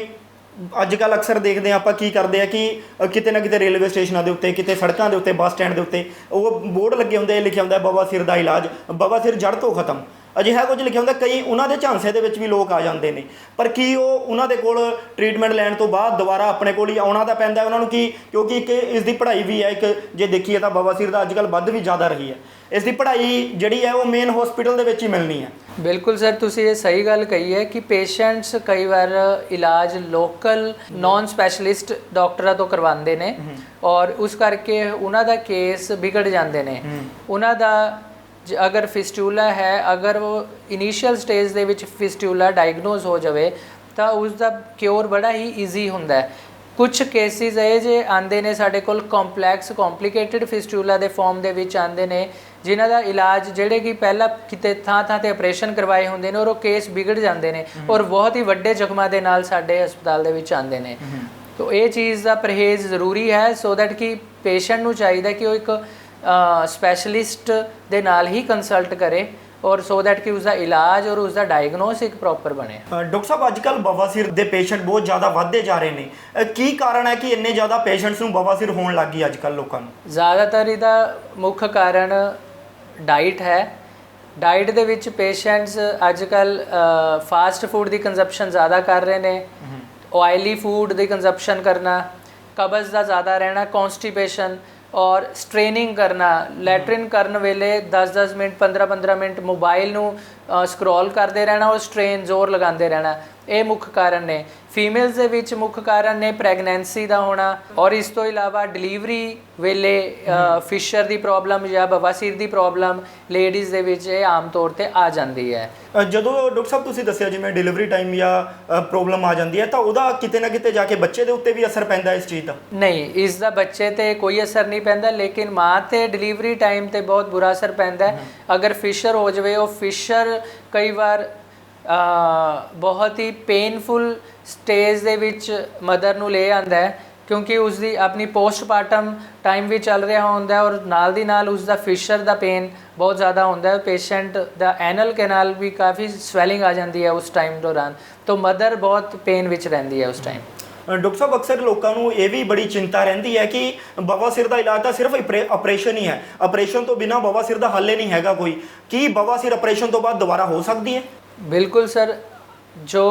ਅੱਜ ਕੱਲ ਅਕਸਰ ਦੇਖਦੇ ਆ ਆਪਾਂ ਕੀ ਕਰਦੇ ਆ ਕਿ ਕਿਤੇ ਨਾ ਕਿਤੇ ਰੇਲਵੇ ਸਟੇਸ਼ਨਾਂ ਦੇ ਉੱਤੇ, ਕਿਤੇ ਸੜਕਾਂ ਦੇ ਉੱਤੇ, ਬੱਸ ਸਟੈਂਡ ਦੇ ਉੱਤੇ, ਉਹ ਬੋਰਡ ਲੱਗੇ ਹੁੰਦੇ ਲਿਖਿਆ ਹੁੰਦਾ ਬਾਬਾ ਸਿਰ ਦਾ ਇਲਾਜ, ਬਾਬਾ ਸਿਰ ਜੜ ਤੋਂ ਖਤਮ। ਅਜਿਹਾ ਕੁਝ ਲਿਖਿਆ ਹੁੰਦਾ, ਕਈ ਉਹਨਾਂ ਦੇ ਝਾਂਸੇ ਦੇ ਵਿੱਚ ਵੀ ਲੋਕ ਆ ਜਾਂਦੇ ਨੇ। ਪਰ ਕੀ ਉਹ ਉਹਨਾਂ ਦੇ ਕੋਲ ਟ੍ਰੀਟਮੈਂਟ ਲੈਣ ਤੋਂ ਬਾਅਦ ਦੁਬਾਰਾ ਆਪਣੇ ਕੋਲ ਹੀ ਆਉਣਾ ਤਾਂ ਪੈਂਦਾ ਉਹਨਾਂ ਨੂੰ ਕੀ? ਕਿਉਂਕਿ ਇੱਕ ਇਸ ਦੀ ਪੜ੍ਹਾਈ ਵੀ ਹੈ, ਇੱਕ ਜੇ ਦੇਖੀਏ ਤਾਂ ਬਾਬਾ ਸਿਰ ਦਾ ਅੱਜ ਕੱਲ ਵੱਧ ਵੀ ਜ਼ਿਆਦਾ ਰਹੀ ਹੈ। ਇਸ ਦੀ ਪੜ੍ਹਾਈ ਜਿਹੜੀ ਹੈ ਉਹ ਮੇਨ ਹਸਪੀਟਲ ਦੇ ਵਿੱਚ ਹੀ ਮਿਲਣੀ ਹੈ।
ਬਿਲਕੁਲ ਸਰ ਤੁਸੀਂ ਇਹ ਸਹੀ ਗੱਲ ਕਹੀ ਹੈ ਕਿ ਪੇਸ਼ੈਂਟਸ ਕਈ ਵਾਰ ਇਲਾਜ ਲੋਕਲ ਨਾਨ ਸਪੈਸ਼ਲਿਸਟ ਡਾਕਟਰਾਂ ਤੋਂ ਕਰਵਾਉਂਦੇ ਨੇ ਔਰ ਉਸ ਕਰਕੇ ਉਹਨਾਂ ਦਾ ਕੇਸ ਵਿਗੜ ਜਾਂਦੇ ਨੇ। ਉਹਨਾਂ ਦਾ ਜ- ਅਗਰ ਫਿਸਟੂਲਾ ਹੈ ਅਗਰ ਉਹ ਇਨੀਸ਼ੀਅਲ ਸਟੇਜ ਦੇ ਵਿੱਚ ਫਿਸਟੂਲਾ ਡਾਇਗਨੋਸ ਹੋ ਜਾਵੇ ਤਾਂ ਉਸ ਦਾ ਕਿਉਰ ਬੜਾ ਹੀ ਈਜ਼ੀ ਹੁੰਦਾ ਹੈ। ਕੁਝ ਕੇਸਿਸ ਇਹ ਜੇ ਆਂਦੇ ਨੇ ਸਾਡੇ ਕੋਲ ਕੰਪਲੈਕਸ ਕੰਪਲਿਕੇਟਿਡ ਫਿਸਟੂਲਾ ਦੇ ਫਾਰਮ ਦੇ ਵਿੱਚ ਆਂਦੇ ਨੇ ਜਿਨ੍ਹਾਂ ਦਾ ਇਲਾਜ ਜਿਹੜੇ ਕਿ ਪਹਿਲਾਂ ਕਿਤੇ ਥਾਂ ਥਾਂ ਤੇ ਆਪਰੇਸ਼ਨ ਕਰਵਾਏ ਹੁੰਦੇ ਨੇ ਔਰ ਉਹ ਕੇਸ ਵਿਗੜ ਜਾਂਦੇ ਨੇ ਔਰ ਬਹੁਤ ਹੀ ਵੱਡੇ ਜ਼ਖਮਾਂ ਦੇ ਨਾਲ ਸਾਡੇ ਹਸਪਤਾਲ ਦੇ ਵਿੱਚ ਆਂਦੇ ਨੇ। ਤੋ ਇਹ ਚੀਜ਼ ਦਾ ਪਰਹੇਜ਼ ਜ਼ਰੂਰੀ ਹੈ ਸੋ ਦੈਟ ਕਿ ਪੇਸ਼ੈਂਟ ਨੂੰ ਚਾਹੀਦਾ ਕਿ ਉਹ ਇੱਕ ਸਪੈਸ਼ਲਿਸਟ ਦੇ ਨਾਲ ਹੀ ਕੰਸਲਟ ਕਰੇ ਔਰ ਸੋ ਦੈਟ ਕਿ ਉਸ ਦਾ ਇਲਾਜ ਔਰ ਉਸ ਦਾ ਡਾਇਗਨੋਸ ਇੱਕ ਪ੍ਰੋਪਰ ਬਣੇ।
ਡਾਕਟਰ ਸਾਹਿਬ ਅੱਜ ਕੱਲ ਬਵਾਸੀਰ ਦੇ ਪੇਸ਼ੈਂਟ ਬਹੁਤ ਜ਼ਿਆਦਾ ਵੱਧਦੇ ਜਾ ਰਹੇ ਨੇ। ਕੀ ਕਾਰਨ ਹੈ ਕਿ ਇੰਨੇ ਜ਼ਿਆਦਾ ਪੇਸ਼ੈਂਟਸ ਨੂੰ ਬਵਾਸੀਰ ਹੋਣ ਲੱਗ ਗਈ ਅੱਜ ਕੱਲ ਲੋਕਾਂ ਨੂੰ?
ਜ਼ਿਆਦਾਤਰ ਇਹਦਾ ਮੁੱਖ ਕਾਰਨ ਡਾਈਟ ਹੈ। ਡਾਈਟ ਦੇ ਵਿੱਚ ਪੇਸ਼ੈਂਟਸ ਅੱਜ ਕੱਲ ਫਾਸਟ ਫੂਡ ਦੀ ਕੰਜ਼ੰਪਸ਼ਨ ਜ਼ਿਆਦਾ ਕਰ ਰਹੇ ਨੇ। ਆਇਲੀ ਫੂਡ ਦੀ ਕੰਜ਼ੰਪਸ਼ਨ ਕਰਨਾ ਕਬਜ਼ ਦਾ ਜ਼ਿਆਦਾ ਰਹਿਣਾ ਕਨਸਟੀਪੇਸ਼ਨ ਔਰ ਸਟ੍ਰੇਨਿੰਗ ਕਰਨਾ। ਲੈਟਰਿਨ ਕਰਨ ਵੇਲੇ 10-10 ਮਿੰਟ 15-15 ਮਿੰਟ ਮੋਬਾਈਲ ਨੂੰ ਸਕਰੋਲ ਕਰਦੇ ਰਹਿਣਾ ਔਰ ਸਟ੍ਰੇਨ ਜ਼ੋਰ ਲਗਾਉਂਦੇ ਰਹਿਣਾ। ਇਹ ਮੁੱਖ ਕਾਰਨ ਨੇ। ਫੀਮੇਲਸ ਦੇ ਵਿੱਚ ਮੁੱਖ ਕਾਰਨ ਨੇ ਪ੍ਰੈਗਨੈਂਸੀ ਦਾ ਹੋਣਾ ਔਰ ਇਸ ਤੋਂ ਇਲਾਵਾ ਡਿਲੀਵਰੀ ਵੇਲੇ ਫਿਸ਼ਰ ਦੀ ਪ੍ਰੋਬਲਮ ਜਾਂ ਬਵਾਸੀਰ ਦੀ ਪ੍ਰੋਬਲਮ ਲੇਡੀਜ਼ ਦੇ ਵਿੱਚ ਇਹ ਆਮ ਤੌਰ ਤੇ ਆ ਜਾਂਦੀ ਹੈ।
ਜਦੋਂ ਡਾਕਟਰ ਸਾਹਿਬ ਤੁਸੀਂ ਦੱਸਿਆ ਜਿਵੇਂ ਡਿਲੀਵਰੀ ਟਾਈਮ ਜਾਂ ਪ੍ਰੋਬਲਮ ਆ ਜਾਂਦੀ ਹੈ ਤਾਂ ਉਹਦਾ ਕਿਤੇ ਨਾ ਕਿਤੇ ਜਾ ਕੇ ਬੱਚੇ ਦੇ ਉੱਤੇ ਵੀ ਅਸਰ ਪੈਂਦਾ ਇਸ ਚੀਜ਼ ਦਾ?
ਨਹੀਂ ਇਸ ਦਾ ਬੱਚੇ ਤੇ ਕੋਈ ਅਸਰ ਨਹੀਂ ਪੈਂਦਾ ਲੇਕਿਨ ਮਾਂ ਤੇ ਡਿਲੀਵਰੀ ਟਾਈਮ ਤੇ ਬਹੁਤ ਬੁਰਾ ਅਸਰ ਪੈਂਦਾ ਹੈ। ਅਗਰ ਫਿਸ਼ਰ ਹੋ ਜਾਵੇ ਉਹ ਫਿਸ਼ਰ ਕਈ ਵਾਰ ਬਹੁਤ ਹੀ ਪੇਨਫੁਲ ਸਟੇਜ ਦੇ ਵਿੱਚ ਮਦਰ ਨੂੰ ਲੈ ਆਂਦਾ ਹੈ, ਕਿਉਂਕਿ ਉਸ ਦੀ ਆਪਣੀ ਪੋਸਟਮਾਰਟਮ ਟਾਈਮ ਵੀ ਚੱਲ ਰਿਹਾ ਹੁੰਦਾ ਹੈ ਔਰ ਨਾਲ ਦੀ ਨਾਲ ਉਸ ਦਾ ਫਿਸ਼ਰ ਦਾ ਪੇਨ ਬਹੁਤ ਜ਼ਿਆਦਾ ਹੁੰਦਾ ਹੈ। ਪੇਸ਼ੈਂਟ ਦਾ ਐਨਲ ਕੈਨਾਲ ਵੀ ਕਾਫੀ ਸਵੈਲਿੰਗ ਆ ਜਾਂਦੀ ਹੈ ਉਸ ਟਾਈਮ ਦੌਰਾਨ। ਤਾਂ ਮਦਰ ਬਹੁਤ ਪੇਨ ਵਿੱਚ ਰਹਿੰਦੀ ਹੈ ਉਸ ਟਾਈਮ
ਡਾਕਟਰ ਸਾਹਿਬ, ਅਕਸਰ ਲੋਕਾਂ ਨੂੰ ਇਹ ਵੀ ਬੜੀ ਚਿੰਤਾ ਰਹਿੰਦੀ ਹੈ ਕਿ ਬਵਾਸੀਰ ਦਾ ਇਲਾਜ ਤਾਂ ਸਿਰਫ ਆਪਰੇਸ਼ਨ ਹੀ ਹੈ। ਆਪਰੇਸ਼ਨ ਤੋਂ ਬਿਨਾ ਬਵਾਸੀਰ ਦਾ ਹੱਲ ਹੀ ਨਹੀਂ ਹੈਗਾ ਕੋਈ। ਕੀ ਬਵਾਸੀਰ ਆਪਰੇਸ਼ਨ ਤੋਂ ਬਾਅਦ ਦੁਬਾਰਾ ਹੋ ਸਕਦੀ ਹੈ?
ਬਿਲਕੁਲ ਸਰ ਜੋ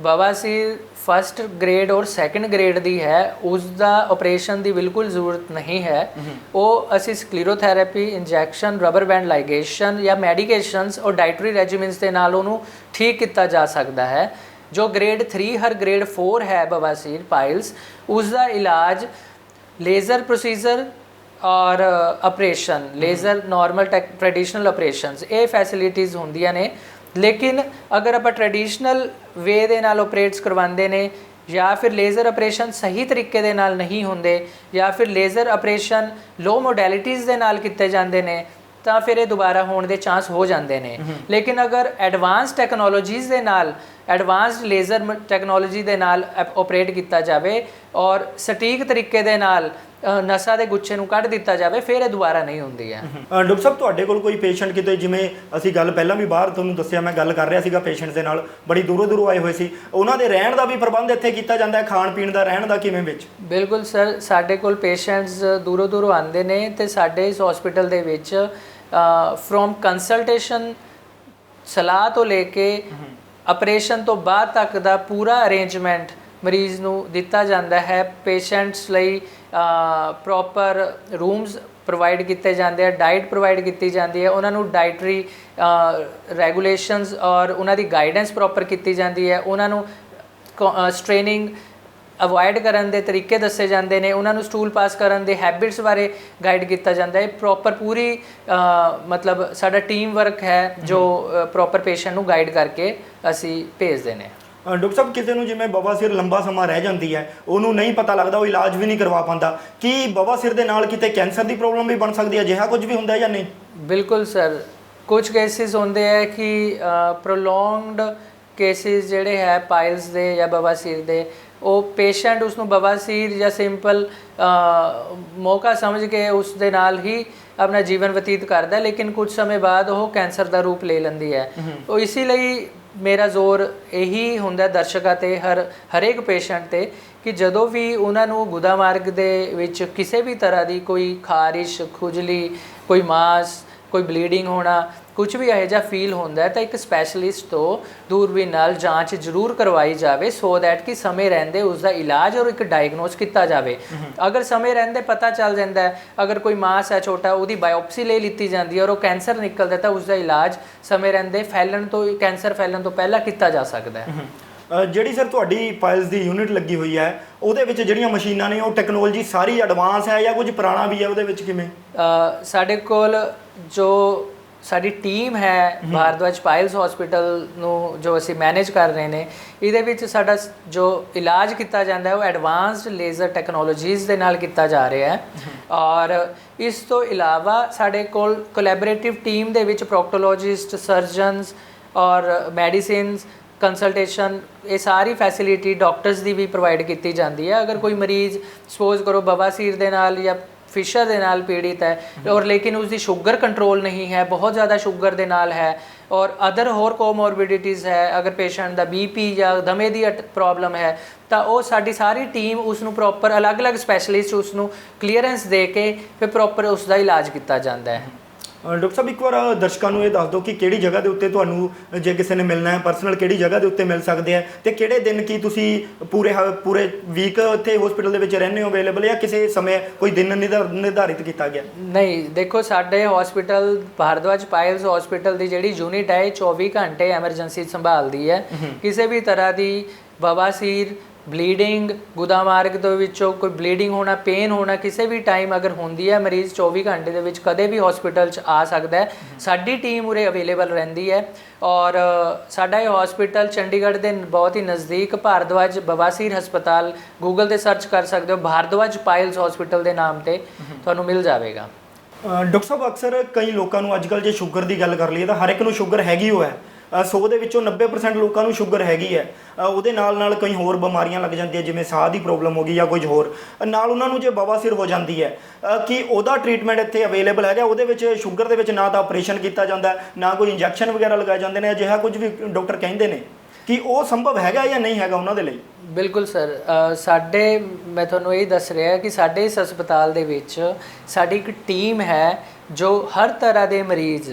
ਬਵਾਸੀਰ ਫਸਟ ਗ੍ਰੇਡ ਔਰ ਸੈਕੰਡ ਗ੍ਰੇਡ ਦੀ ਹੈ ਉਸ ਦਾ ਆਪਰੇਸ਼ਨ ਦੀ ਬਿਲਕੁਲ ਜ਼ਰੂਰਤ ਨਹੀਂ ਹੈ। ਉਹ ਅਸੀਂ sclerotherapy injection rubber band ligation ਜਾਂ ਮੈਡੀਕੇਸ਼ਨਸ ਔਰ ਡਾਈਟਰੀ ਰੈਜੀਮੈਂਟਸ ਦੇ ਨਾਲ ਉਹਨੂੰ ਠੀਕ ਕੀਤਾ ਜਾ ਸਕਦਾ ਹੈ। ਜੋ ਗ੍ਰੇਡ 3 ਹਰ ਗ੍ਰੇਡ 4 ਹੈ ਬਵਾਸੀਰ ਪਾਈਲਸ ਉਸ ਦਾ ਇਲਾਜ ਲੇਜ਼ਰ ਪ੍ਰੋਸੀਜਰ ਔਰ operation laser normal traditional operations ਇਹ ਫੈਸਿਲਿਟੀਆਂ ਹੁੰਦੀਆਂ ਨੇ। ਲੇਕਿਨ ਅਗਰ ਆਪਾਂ ਟ੍ਰੈਡੀਸ਼ਨਲ ਵੇ ਦੇ ਨਾਲ ਆਪਰੇਟਸ ਕਰਵਾਉਂਦੇ ਨੇ ਜਾਂ ਫਿਰ ਲੇਜ਼ਰ ਆਪਰੇਸ਼ਨ ਸਹੀ ਤਰੀਕੇ ਦੇ ਨਾਲ ਨਹੀਂ ਹੁੰਦੇ ਜਾਂ ਫਿਰ ਲੇਜ਼ਰ ਆਪਰੇਸ਼ਨ ਲੋ ਮੋਡੈਲਿਟੀਜ਼ ਦੇ ਨਾਲ ਕੀਤੇ ਜਾਂਦੇ ਨੇ ਤਾਂ ਫਿਰ ਇਹ ਦੁਬਾਰਾ ਹੋਣ ਦੇ ਚਾਂਸ ਹੋ ਜਾਂਦੇ ਨੇ। ਲੇਕਿਨ ਅਗਰ ਐਡਵਾਂਸ ਟੈਕਨੋਲੋਜੀਜ਼ ਦੇ ਨਾਲ ਐਡਵਾਂਸਡ ਲੇਜ਼ਰ ਟੈਕਨੋਲੋਜੀ ਦੇ ਨਾਲ ਆਪਰੇਟ ਕੀਤਾ ਜਾਵੇ ਔਰ ਸਟੀਕ ਤਰੀਕੇ ਦੇ ਨਾਲ ਨਸਾਂ ਦੇ ਗੁੱਛੇ ਨੂੰ ਕੱਢ ਦਿੱਤਾ ਜਾਵੇ ਫਿਰ ਇਹ ਦੁਬਾਰਾ ਨਹੀਂ ਹੁੰਦੀ ਹੈ।
ਡਾਕਟਰ ਸਾਹਿਬ ਤੁਹਾਡੇ ਕੋਲ ਕੋਈ ਪੇਸ਼ੈਂਟ ਕਿਤੇ ਜਿਵੇਂ ਅਸੀਂ ਗੱਲ ਪਹਿਲਾਂ ਵੀ ਬਾਹਰ ਤੁਹਾਨੂੰ ਦੱਸਿਆ ਮੈਂ ਗੱਲ ਕਰ ਰਿਹਾ ਸੀਗਾ ਪੇਸ਼ੈਂਟ ਦੇ ਨਾਲ ਬੜੀ ਦੂਰੋਂ ਦੂਰੋਂ ਆਏ ਹੋਏ ਸੀ। ਉਹਨਾਂ ਦੇ ਰਹਿਣ ਦਾ ਵੀ ਪ੍ਰਬੰਧ ਇੱਥੇ ਕੀਤਾ ਜਾਂਦਾ ਹੈ ਖਾਣ ਪੀਣ ਦਾ ਰਹਿਣ ਦਾ ਕਿਵੇਂ ਵਿੱਚ?
ਬਿਲਕੁਲ ਸਰ ਸਾਡੇ ਕੋਲ ਪੇਸ਼ੈਂਟਸ ਦੂਰੋਂ ਦੂਰੋਂ ਆਉਂਦੇ ਨੇ ਤੇ ਸਾਡੇ ਇਸ ਹਸਪੀਟਲ ਦੇ ਵਿੱਚ ਫਰੋਮ ਕੰਸਲਟੇਸ਼ਨ ਸਲਾਹ ਤੋਂ ਲੈ ਕੇ ਆਪਰੇਸ਼ਨ ਤੋਂ ਬਾਅਦ ਤੱਕ ਦਾ ਪੂਰਾ ਅਰੇਂਜਮੈਂਟ ਮਰੀਜ਼ ਨੂੰ ਦਿੱਤਾ ਜਾਂਦਾ ਹੈ। ਪੇਸ਼ੈਂਟਸ ਲਈ ਪ੍ਰੋਪਰ ਰੂਮਸ ਪ੍ਰੋਵਾਈਡ ਕੀਤੇ ਜਾਂਦੇ ਆ ਡਾਈਟ ਪ੍ਰੋਵਾਈਡ ਕੀਤੀ ਜਾਂਦੀ ਹੈ। ਉਹਨਾਂ ਨੂੰ ਡਾਈਟਰੀ ਰੈਗੂਲੇਸ਼ਨਸ ਔਰ ਉਹਨਾਂ ਦੀ ਗਾਈਡੈਂਸ ਪ੍ਰੋਪਰ ਕੀਤੀ ਜਾਂਦੀ ਹੈ। ਉਹਨਾਂ ਨੂੰ ਸਟ੍ਰੇਨਿੰਗ ਅਵੋਇਡ ਕਰਨ ਦੇ ਤਰੀਕੇ ਦੱਸੇ ਜਾਂਦੇ ਨੇ ਉਹਨਾਂ ਨੂੰ ਸਟੂਲ ਪਾਸ ਕਰਨ ਦੇ ਹੈਬਿਟਸ ਬਾਰੇ ਗਾਈਡ ਕੀਤਾ ਜਾਂਦਾ ਹੈ। ਪ੍ਰੋਪਰ ਪੂਰੀ ਮਤਲਬ ਸਾਡਾ ਟੀਮ ਵਰਕ ਹੈ ਜੋ ਪ੍ਰੋਪਰ ਪੇਸ਼ੈਂਟ ਨੂੰ ਗਾਈਡ ਕਰਕੇ ਅਸੀਂ ਭੇਜਦੇ ਨੇ
ਡਾਕਟਰ ਸਾਹਿਬ ਕਿਸੇ ਨੂੰ ਜਿਵੇਂ ਬਵਾਸੀਰ ਲੰਬਾ ਸਮਾਂ ਰਹਿ ਜਾਂਦੀ ਹੈ ਉਹਨੂੰ ਨਹੀਂ ਪਤਾ ਲੱਗਦਾ ਉਹ ਇਲਾਜ ਵੀ ਨਹੀਂ ਕਰਵਾ ਪਾਉਂਦਾ ਕੀ ਬਵਾਸੀਰ ਦੇ ਨਾਲ ਕਿਤੇ ਕੈਂਸਰ ਦੀ ਪ੍ਰੋਬਲਮ ਵੀ ਬਣ ਸਕਦੀ ਹੈ ਅਜਿਹਾ ਕੁਝ ਵੀ ਹੁੰਦਾ ਹੈ ਜਾਂ ਨਹੀਂ?
ਬਿਲਕੁਲ ਸਰ ਕੁਝ ਕੇਸਿਸ ਹੁੰਦੇ ਹੈ ਕਿ ਪ੍ਰੋਲੋਂਗਡ ਕੇਸਿਸ ਜਿਹੜੇ ਹੈ ਪਾਈਲਸ ਦੇ ਜਾਂ ਬਵਾਸੀਰ ਦੇ ਉਹ ਪੇਸ਼ੈਂਟ ਉਸ ਨੂੰ ਬਵਾਸੀਰ ਜਾਂ ਸਿੰਪਲ ਮੌਕਾ ਸਮਝ ਕੇ ਉਸ ਦੇ ਨਾਲ ਹੀ ਆਪਣਾ ਜੀਵਨ ਬਤੀਤ ਕਰਦਾ ਲੇਕਿਨ ਕੁਝ ਸਮੇਂ ਬਾਅਦ ਉਹ ਕੈਂਸਰ ਦਾ ਰੂਪ ਲੈ ਲੈਂਦੀ ਹੈ। ਉਹ ਇਸੇ ਲਈ ਮੇਰਾ ਜ਼ੋਰ ਇਹੀ ਹੁੰਦਾ ਹੈ ਦਰਸ਼ਕਾਂ ਤੇ ਹਰ ਹਰੇਕ ਪੇਸ਼ੈਂਟ ਤੇ ਕਿ ਜਦੋਂ ਵੀ ਉਹਨਾਂ ਨੂੰ ਗੁਦਾ ਮਾਰਗ ਦੇ ਵਿੱਚ ਕਿਸੇ ਵੀ ਤਰ੍ਹਾਂ ਦੀ ਕੋਈ ਖਾਰਿਸ਼ ਖੁਜਲੀ ਕੋਈ ਮਾਸ ਕੋਈ ਬਲੀਡਿੰਗ ਹੋਣਾ ਕੁਝ ਵੀ ਇਹੋ ਜਿਹਾ ਫੀਲ ਹੁੰਦਾ ਹੈ ਤਾਂ ਇੱਕ ਸਪੈਸ਼ਲਿਸਟ ਤੋਂ ਦੂਰਬੀਨ ਨਾਲ ਜਾਂਚ ਜ਼ਰੂਰ ਕਰਵਾਈ ਜਾਵੇ ਸੋ ਦੈਟ ਕਿ ਸਮੇਂ ਰਹਿੰਦੇ ਉਸ ਦਾ ਇਲਾਜ ਔਰ ਇੱਕ ਡਾਇਗਨੋਸ ਕੀਤਾ ਜਾਵੇ। ਅਗਰ ਸਮੇਂ ਰਹਿੰਦੇ ਪਤਾ ਚੱਲ ਜਾਂਦਾ ਹੈ ਅਗਰ ਕੋਈ ਮਾਸ ਹੈ ਛੋਟਾ ਉਹਦੀ ਬਾਇਓਪਸੀ ਲੈ ਲਿੱਤੀ ਜਾਂਦੀ ਹੈ ਔਰ ਉਹ ਕੈਂਸਰ ਨਿਕਲਦਾ ਤਾਂ ਉਸ ਦਾ ਇਲਾਜ ਸਮੇਂ ਰਹਿੰਦੇ ਫੈਲਣ ਤੋਂ ਕੈਂਸਰ ਫੈਲਣ ਤੋਂ ਪਹਿਲਾਂ ਕੀਤਾ ਜਾ ਸਕਦਾ ਹੈ।
ਜਿਹੜੀ ਸਰ ਤੁਹਾਡੀ ਪਾਇਲਸ ਦੀ ਯੂਨਿਟ ਲੱਗੀ ਹੋਈ ਹੈ ਉਹਦੇ ਵਿੱਚ ਜਿਹੜੀਆਂ ਮਸ਼ੀਨਾਂ ਨੇ ਉਹ ਟੈਕਨੋਲੋਜੀ ਸਾਰੀ ਐਡਵਾਂਸ ਹੈ ਜਾਂ ਕੁਝ ਪੁਰਾਣਾ ਵੀ ਹੈ ਉਹਦੇ ਵਿੱਚ ਕਿਵੇਂ?
ਸਾਡੇ ਕੋਲ ਜੋ ਸਾਡੀ ਟੀਮ ਹੈ ਭਾਰਦਵਾਜ ਪਾਇਲਸ ਹਸਪੀਟਲ ਨੂੰ ਜੋ ਅਸੀਂ ਮੈਨੇਜ ਕਰ ਰਹੇ ਨੇ ਇਹਦੇ ਵਿੱਚ ਸਾਡਾ ਜੋ ਇਲਾਜ ਕੀਤਾ ਜਾਂਦਾ ਹੈ ਉਹ ਐਡਵਾਂਸਡ ਲੇਜ਼ਰ ਟੈਕਨੋਲੋਜੀਜ਼ ਦੇ ਨਾਲ ਕੀਤਾ ਜਾ ਰਿਹਾ ਹੈ। ਔਰ ਇਸ ਤੋਂ ਇਲਾਵਾ ਸਾਡੇ ਕੋਲ ਕੋਲੈਬੋਰੇਟਿਵ ਟੀਮ ਦੇ ਵਿੱਚ ਪ੍ਰੋਕਟੋਲੋਜਿਸਟ ਸਰਜਨਸ ਔਰ ਮੈਡੀਸਿਨਸ ਕੰਸਲਟੇਸ਼ਨ ਇਹ ਸਾਰੀ ਫੈਸਿਲਿਟੀ ਡਾਕਟਰਸ ਦੀ ਵੀ ਪ੍ਰੋਵਾਈਡ ਕੀਤੀ ਜਾਂਦੀ ਹੈ। ਅਗਰ ਕੋਈ ਮਰੀਜ਼ ਸਪੋਜ਼ ਕਰੋ ਬਵਾਸੀਰ ਦੇ ਨਾਲ ਜਾਂ ਫਿਸ਼ਰ ਦੇ ਨਾਲ ਪੀੜਿਤ ਹੈ ਔਰ ਲੇਕਿਨ ਉਸ ਦੀ ਸ਼ੂਗਰ ਕੰਟਰੋਲ ਨਹੀਂ ਹੈ, ਬਹੁਤ ਜ਼ਿਆਦਾ ਸ਼ੂਗਰ ਦੇ ਨਾਲ ਹੈ ਔਰ ਅਦਰ ਹੋਰ ਕੋਮੋਰਬਿਡਿਟੀਜ਼ ਹੈ, ਅਗਰ ਪੇਸ਼ੈਂਟ ਦਾ ਬੀਪੀ ਜਾਂ ਦਮੇ ਦੀ ਪ੍ਰੋਬਲਮ ਹੈ, ਤਾਂ ਉਹ ਸਾਡੀ ਸਾਰੀ ਟੀਮ ਉਸ ਨੂੰ ਪ੍ਰੋਪਰ ਅਲੱਗ-ਅਲੱਗ ਸਪੈਸ਼ਲਿਸਟ ਉਸ ਨੂੰ ਕਲੀਅਰੈਂਸ ਦੇ ਕੇ ਫਿਰ ਪ੍ਰੋਪਰ ਉਸ ਦਾ ਇਲਾਜ ਕੀਤਾ ਜਾਂਦਾ ਹੈ।
ਡਾਕਟਰ ਸਾਹਿਬ ਇੱਕ ਵਾਰ ਦਰਸ਼ਕਾਂ ਨੂੰ ਇਹ ਦੱਸ ਦਿਓ ਕਿ ਕਿਹੜੀ ਜਗ੍ਹਾ ਦੇ ਉੱਤੇ ਤੁਹਾਨੂੰ ਜੇ ਕਿਸੇ ਨੇ ਮਿਲਣਾ ਹੈ ਪਰਸਨਲ ਕਿਹੜੀ ਜਗ੍ਹਾ ਦੇ ਉੱਤੇ ਮਿਲ ਸਕਦੇ ਆ ਤੇ ਕਿਹੜੇ ਦਿਨ ਕੀ ਤੁਸੀਂ ਪੂਰੇ ਹ- ਪੂਰੇ ਵੀਕ ਇੱਥੇ ਹਸਪੀਟਲ ਦੇ ਵਿੱਚ ਰਹਿੰਦੇ ਹੋ ਅਵੇਲੇਬਲ ਜਾਂ ਕਿਸੇ ਸਮੇਂ ਕੋਈ ਦਿਨ ਨਿਰਧਾ- ਨਿਰਧਾਰਿਤ ਕੀਤਾ ਗਿਆ?
ਨਹੀਂ ਦੇਖੋ ਸਾਡੇ ਹਸਪੀਟਲ ਭਾਰਦਵਾਜ ਪਾਇਲਸ ਹਸਪੀਟਲ ਦੀ ਜਿਹੜੀ ਯੂਨਿਟ ਹੈ ਇਹ 24 ਘੰਟੇ ਐਮਰਜੈਂਸੀ ਸੰਭਾਲਦੀ ਹੈ। ਕਿਸੇ ਵੀ ਤਰ੍ਹਾਂ ਦੀ ਬਵਾਸੀਰ ਬਲੀਡਿੰਗ ਗੁਦਾਮਾਰਗ ਦੇ ਵਿੱਚੋਂ ਕੋਈ ਬਲੀਡਿੰਗ ਹੋਣਾ, ਪੇਨ ਹੋਣਾ, ਕਿਸੇ ਵੀ ਟਾਈਮ ਅਗਰ ਹੁੰਦੀ ਹੈ, ਮਰੀਜ਼ 24 ਘੰਟੇ ਦੇ ਵਿੱਚ ਕਦੇ ਵੀ ਹਸਪੀਟਲ 'ਚ ਆ ਸਕਦਾ ਹੈ। ਸਾਡੀ ਟੀਮ ਉਰੇ ਅਵੇਲੇਬਲ ਰਹਿੰਦੀ ਹੈ ਔਰ ਸਾਡਾ ਇਹ ਹਸਪੀਟਲ ਚੰਡੀਗੜ੍ਹ ਦੇ ਬਹੁਤ ਹੀ ਨਜ਼ਦੀਕ ਭਾਰਦਵਾਜ ਬਵਾਸੀਰ ਹਸਪਤਾਲ ਗੂਗਲ ਤੇ ਸਰਚ ਕਰ ਸਕਦੇ ਹੋ, ਭਾਰਦਵਾਜ ਪਾਇਲਸ ਹਸਪੀਟਲ ਦੇ ਨਾਮ ਤੇ ਤੁਹਾਨੂੰ ਮਿਲ ਜਾਵੇਗਾ।
ਡਾਕਟਰ ਸਾਹਿਬ, ਅਕਸਰ ਕਈ ਲੋਕਾਂ ਨੂੰ ਅੱਜਕੱਲ ਜੇ ਸ਼ੂਗਰ ਦੀ ਗੱਲ ਕਰ ਲਈਏ ਤਾਂ ਹਰ ਇੱਕ ਨੂੰ ਸ਼ੂਗਰ ਹੈਗੀ ਹੋ ਹੈ। 100 ਦੇ ਵਿੱਚੋਂ 90% ਲੋਕਾਂ ਨੂੰ ਸ਼ੂਗਰ ਹੈਗੀ ਹੈ। ਉਹਦੇ ਨਾਲ ਨਾਲ ਕਈ ਹੋਰ ਬਿਮਾਰੀਆਂ ਲੱਗ ਜਾਂਦੀਆਂ, ਜਿਵੇਂ ਸਾਹ ਦੀ ਪ੍ਰੋਬਲਮ ਹੋ ਗਈ ਜਾਂ ਕੁਝ ਹੋਰ। ਨਾਲ ਉਹਨਾਂ ਨੂੰ ਜੇ ਬਵਾਸੀਰ ਹੋ ਜਾਂਦੀ ਹੈ ਕਿ ਉਹਦਾ ਟ੍ਰੀਟਮੈਂਟ ਇੱਥੇ ਅਵੇਲੇਬਲ ਹੈਗਾ, ਉਹਦੇ ਵਿੱਚ ਸ਼ੂਗਰ ਦੇ ਵਿੱਚ ਨਾ ਤਾਂ ਆਪਰੇਸ਼ਨ ਕੀਤਾ ਜਾਂਦਾ, ਨਾ ਕੋਈ ਇੰਜੈਕਸ਼ਨ ਵਗੈਰਾ ਲਗਾਏ ਜਾਂਦੇ ਨੇ, ਅਜਿਹਾ ਕੁਝ ਵੀ ਡਾਕਟਰ ਕਹਿੰਦੇ ਨੇ ਕਿ ਉਹ ਸੰਭਵ ਹੈਗਾ ਜਾਂ ਨਹੀਂ ਹੈਗਾ ਉਹਨਾਂ ਦੇ ਲਈ?
ਬਿਲਕੁਲ ਸਰ ਸਾਡੇ, ਮੈਂ ਤੁਹਾਨੂੰ ਇਹ ਦੱਸ ਰਿਹਾ ਕਿ ਸਾਡੇ ਇਸ ਹਸਪਤਾਲ ਦੇ ਵਿੱਚ ਸਾਡੀ ਇੱਕ ਟੀਮ ਹੈ ਜੋ ਹਰ ਤਰ੍ਹਾਂ ਦੇ ਮਰੀਜ਼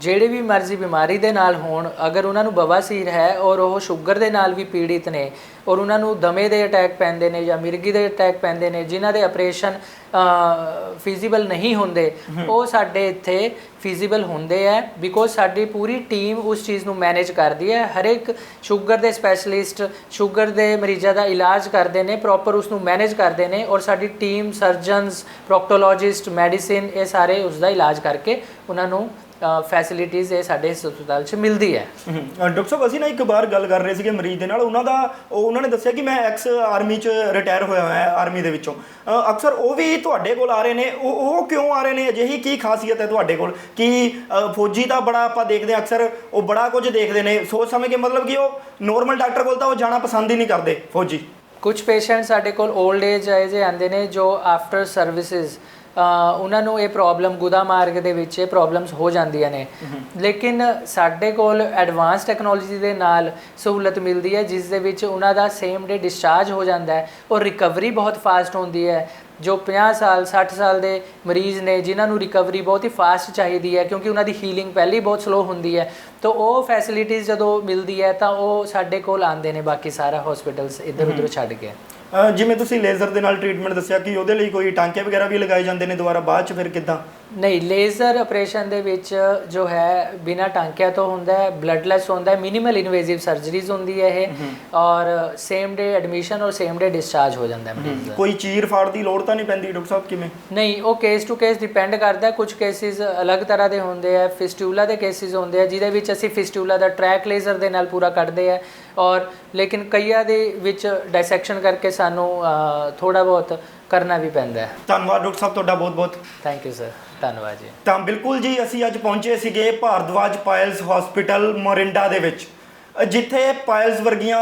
ਜਿਹੜੇ ਵੀ ਮਰਜ਼ੀ ਬਿਮਾਰੀ ਦੇ ਨਾਲ ਹੋਣ ਅਗਰ ਉਹਨਾਂ ਨੂੰ ਬਵਾਸੀਰ ਹੈ ਔਰ ਉਹ ਸ਼ੂਗਰ ਦੇ ਨਾਲ ਵੀ ਪੀੜਿਤ ਨੇ ਔਰ ਉਹਨਾਂ ਨੂੰ ਦਮੇ ਦੇ ਅਟੈਕ ਪੈਂਦੇ ਨੇ ਜਾਂ ਮਿਰਗੀ ਦੇ ਅਟੈਕ ਪੈਂਦੇ ਨੇ ਜਿਨ੍ਹਾਂ ਦੇ ਆਪਰੇਸ਼ਨ ਫੀਜ਼ੀਬਲ ਨਹੀਂ ਹੁੰਦੇ। ਉਹ ਸਾਡੇ ਇੱਥੇ ਫੀਜ਼ੀਬਲ ਹੁੰਦੇ ਹੈ ਬਿਕੋਜ਼ ਸਾਡੀ ਪੂਰੀ ਟੀਮ ਉਸ ਚੀਜ਼ ਨੂੰ ਮੈਨੇਜ ਕਰਦੀ ਹੈ ਹਰ ਇੱਕ ਸ਼ੂਗਰ ਦੇ ਸਪੈਸ਼ਲਿਸਟ ਸ਼ੂਗਰ ਦੇ ਮਰੀਜ਼ਾਂ ਦਾ ਇਲਾਜ ਕਰਦੇ ਨੇ ਪ੍ਰੋਪਰ ਉਸ ਨੂੰ ਮੈਨੇਜ ਕਰਦੇ ਨੇ ਔਰ ਸਾਡੀ ਟੀਮ ਸਰਜਨਸ ਪ੍ਰੋਕਟੋਲੋਜਿਸਟ ਮੈਡੀਸਿਨ ਇਹ ਸਾਰੇ ਉਸ ਦਾ ਇਲਾਜ ਕਰਕੇ ਉਹਨਾਂ ਨੂੰ ਫੈਸਿਲਿਟੀਜ਼ ਇਹ ਸਾਡੇ ਇਸ ਹਸਪਤਾਲ 'ਚ ਮਿਲਦੀ ਹੈ।
ਡਾਕਟਰ ਸਾਹਿਬ ਅਸੀਂ ਨਾ ਇੱਕ ਵਾਰ ਗੱਲ ਕਰ ਰਹੇ ਸੀਗੇ ਮਰੀਜ਼ ਦੇ ਨਾਲ। ਉਹਨਾਂ ਦਾ ਉਹ ਉਹਨਾਂ ਨੇ ਦੱਸਿਆ ਕਿ ਮੈਂ ਐਕਸ ਆਰਮੀ ਚ ਰਿਟਾਇਰ ਹੋਇਆ ਹੋਇਆ ਹੈ ਆਰਮੀ ਦੇ ਵਿੱਚੋਂ। ਅਕਸਰ ਉਹ ਵੀ ਤੁਹਾਡੇ ਕੋਲ ਆ ਰਹੇ ਨੇ। ਉਹ ਉਹ ਕਿਉਂ ਆ ਰਹੇ ਨੇ? ਅਜਿਹੀ ਕੀ ਖਾਸੀਅਤ ਹੈ ਤੁਹਾਡੇ ਕੋਲ? ਕਿ ਫੌਜੀ ਤਾਂ ਬੜਾ ਆਪਾਂ ਦੇਖਦੇ ਹਾਂ ਅਕਸਰ ਉਹ ਬੜਾ ਕੁਝ ਦੇਖਦੇ ਨੇ। ਸੋਚ ਸਮਝ ਕੇ ਮਤਲਬ ਕਿ ਉਹ ਨੋਰਮਲ ਡਾਕਟਰ ਕੋਲ ਤਾਂ ਉਹ ਜਾਣਾ ਪਸੰਦ ਹੀ ਨਹੀਂ ਕਰਦੇ ਫੌਜੀ।
ਕੁਝ ਪੇਸ਼ੈਂਟ ਸਾਡੇ ਕੋਲ 올ਡ ਏਜ ਆਏ ਜੇ ਆਂਦੇ ਨੇ ਜੋ ਆਫਟਰ ਸਰਵਿਸਿਜ਼ ਉਹਨਾਂ ਨੂੰ ਇਹ ਪ੍ਰੋਬਲਮ ਗੁਦਾ ਮਾਰਗ ਦੇ ਵਿੱਚ ਇਹ ਪ੍ਰੋਬਲਮਸ ਹੋ ਜਾਂਦੀਆਂ ਨੇ। ਲੇਕਿਨ ਸਾਡੇ ਕੋਲ ਐਡਵਾਂਸ ਟੈਕਨੋਲੋਜੀ ਦੇ ਨਾਲ ਸਹੂਲਤ ਮਿਲਦੀ ਹੈ ਜਿਸ ਦੇ ਵਿੱਚ ਉਹਨਾਂ ਦਾ ਸੇਮ ਡੇ ਡਿਸਚਾਰਜ ਹੋ ਜਾਂਦਾ ਹੈ ਔਰ ਰਿਕਵਰੀ ਬਹੁਤ ਫਾਸਟ ਹੁੰਦੀ ਹੈ। ਜੋ 50 ਸਾਲ 60 ਸਾਲ ਦੇ ਮਰੀਜ਼ ਨੇ ਜਿਨ੍ਹਾਂ ਨੂੰ ਰਿਕਵਰੀ ਬਹੁਤ ਹੀ ਫਾਸਟ ਚਾਹੀਦੀ ਹੈ ਕਿਉਂਕਿ ਉਹਨਾਂ ਦੀ ਹੀਲਿੰਗ ਪਹਿਲੇ ਹੀ ਬਹੁਤ ਸਲੋ ਹੁੰਦੀ ਹੈ। ਤਾਂ ਉਹ ਫੈਸਿਲਿਟੀਜ਼ ਜਦੋਂ ਮਿਲਦੀ ਹੈ ਤਾਂ ਉਹ ਸਾਡੇ ਕੋਲ ਆਉਂਦੇ ਨੇ ਬਾਕੀ ਸਾਰਾ ਹਸਪੀਟਲਸ ਇੱਧਰ ਉੱਧਰ ਛੱਡ ਕੇ।
ਜਿਵੇਂ ਤੁਸੀਂ ਲੇਜ਼ਰ ਦੇ ਨਾਲ ਟ੍ਰੀਟਮੈਂਟ ਦੱਸਿਆ ਕਿ ਉਹਦੇ ਲਈ ਕੋਈ ਟਾਂਕੇ ਵਗੈਰਾ ਵੀ ਲਗਾਏ ਜਾਂਦੇ ਨੇ ਦੁਬਾਰਾ ਬਾਅਦ ਚ ਫਿਰ ਕਿਦਾਂ?
ਨਹੀਂ ਲੇਜ਼ਰ ਆਪਰੇਸ਼ਨ ਦੇ ਵਿੱਚ ਜੋ ਹੈ ਬਿਨਾ ਟਾਂਕਿਆਂ ਤੋਂ ਹੁੰਦਾ ਹੈ ਬਲੱਡਲੈਸ ਹੁੰਦਾ ਹੈ ਮਿਨੀਮਲ ਇਨਵੇਸਿਵ ਸਰਜਰੀਜ਼ ਹੁੰਦੀ ਹੈ ਇਹ ਔਰ ਸੇਮ ਡੇ ਐਡਮਿਸ਼ਨ ਔਰ ਸੇਮ ਡੇ ਡਿਸਚਾਰਜ ਹੋ ਜਾਂਦਾ ਹੈ ਮਰੀਜ਼ ਦਾ।
ਕੋਈ ਚੀਰ ਫਾੜ ਦੀ ਲੋੜ ਤਾਂ ਨਹੀਂ ਪੈਂਦੀ ਡਾਕਟਰ ਸਾਹਿਬ ਕਿਵੇਂ?
ਨਹੀਂ ਉਹ ਕੇਸ ਟੂ ਕੇਸ ਡਿਪੈਂਡ ਕਰਦਾ ਹੈ ਕੁਝ ਕੇਸਿਸ ਅਲੱਗ ਤਰ੍ਹਾਂ ਦੇ ਹੁੰਦੇ ਆ ਫਿਸਟੂਲਾ ਦੇ ਕੇਸਿਸ ਹੁੰਦੇ ਆ ਜਿਹਦੇ ਵਿੱਚ ਅਸੀਂ ਫਿਸਟੂਲਾ ਦਾ ਟਰੈਕ ਲੇਜ਼ਰ ਦੇ ਨਾਲ ਪੂਰਾ ਕੱਢਦੇ ਆ ਔਰ ਲੇਕਿਨ ਕਈਆਂ ਦੇ ਵਿੱਚ ਡਾਇਸੈਕਸ਼ਨ ਕਰਕੇ ਸਾਨੂੰ ਥੋੜਾ ਬਹੁਤ ਕਰਨਾ ਵੀ ਪੈਂਦਾ ਹੈ।
ਧੰਨਵਾਦ ਡਾਕਟਰ ਸਾਹਿਬ ਤੁਹਾਡਾ ਬਹੁਤ ਬਹੁਤ
ਥੈਂਕ ਯੂ ਸਰ ਧੰਨਵਾਦ ਜੀ।
ਤਾਂ ਬਿਲਕੁਲ ਜੀ, ਅਸੀਂ ਅੱਜ ਪਹੁੰਚੇ ਸੀਗੇ ਭਾਰਦਵਾਜ ਪਾਇਲਸ ਹਸਪੀਟਲ ਮੋਰਿੰਡਾ ਦੇ ਵਿੱਚ, ਜਿੱਥੇ ਪਾਇਲਸ ਵਰਗੀਆਂ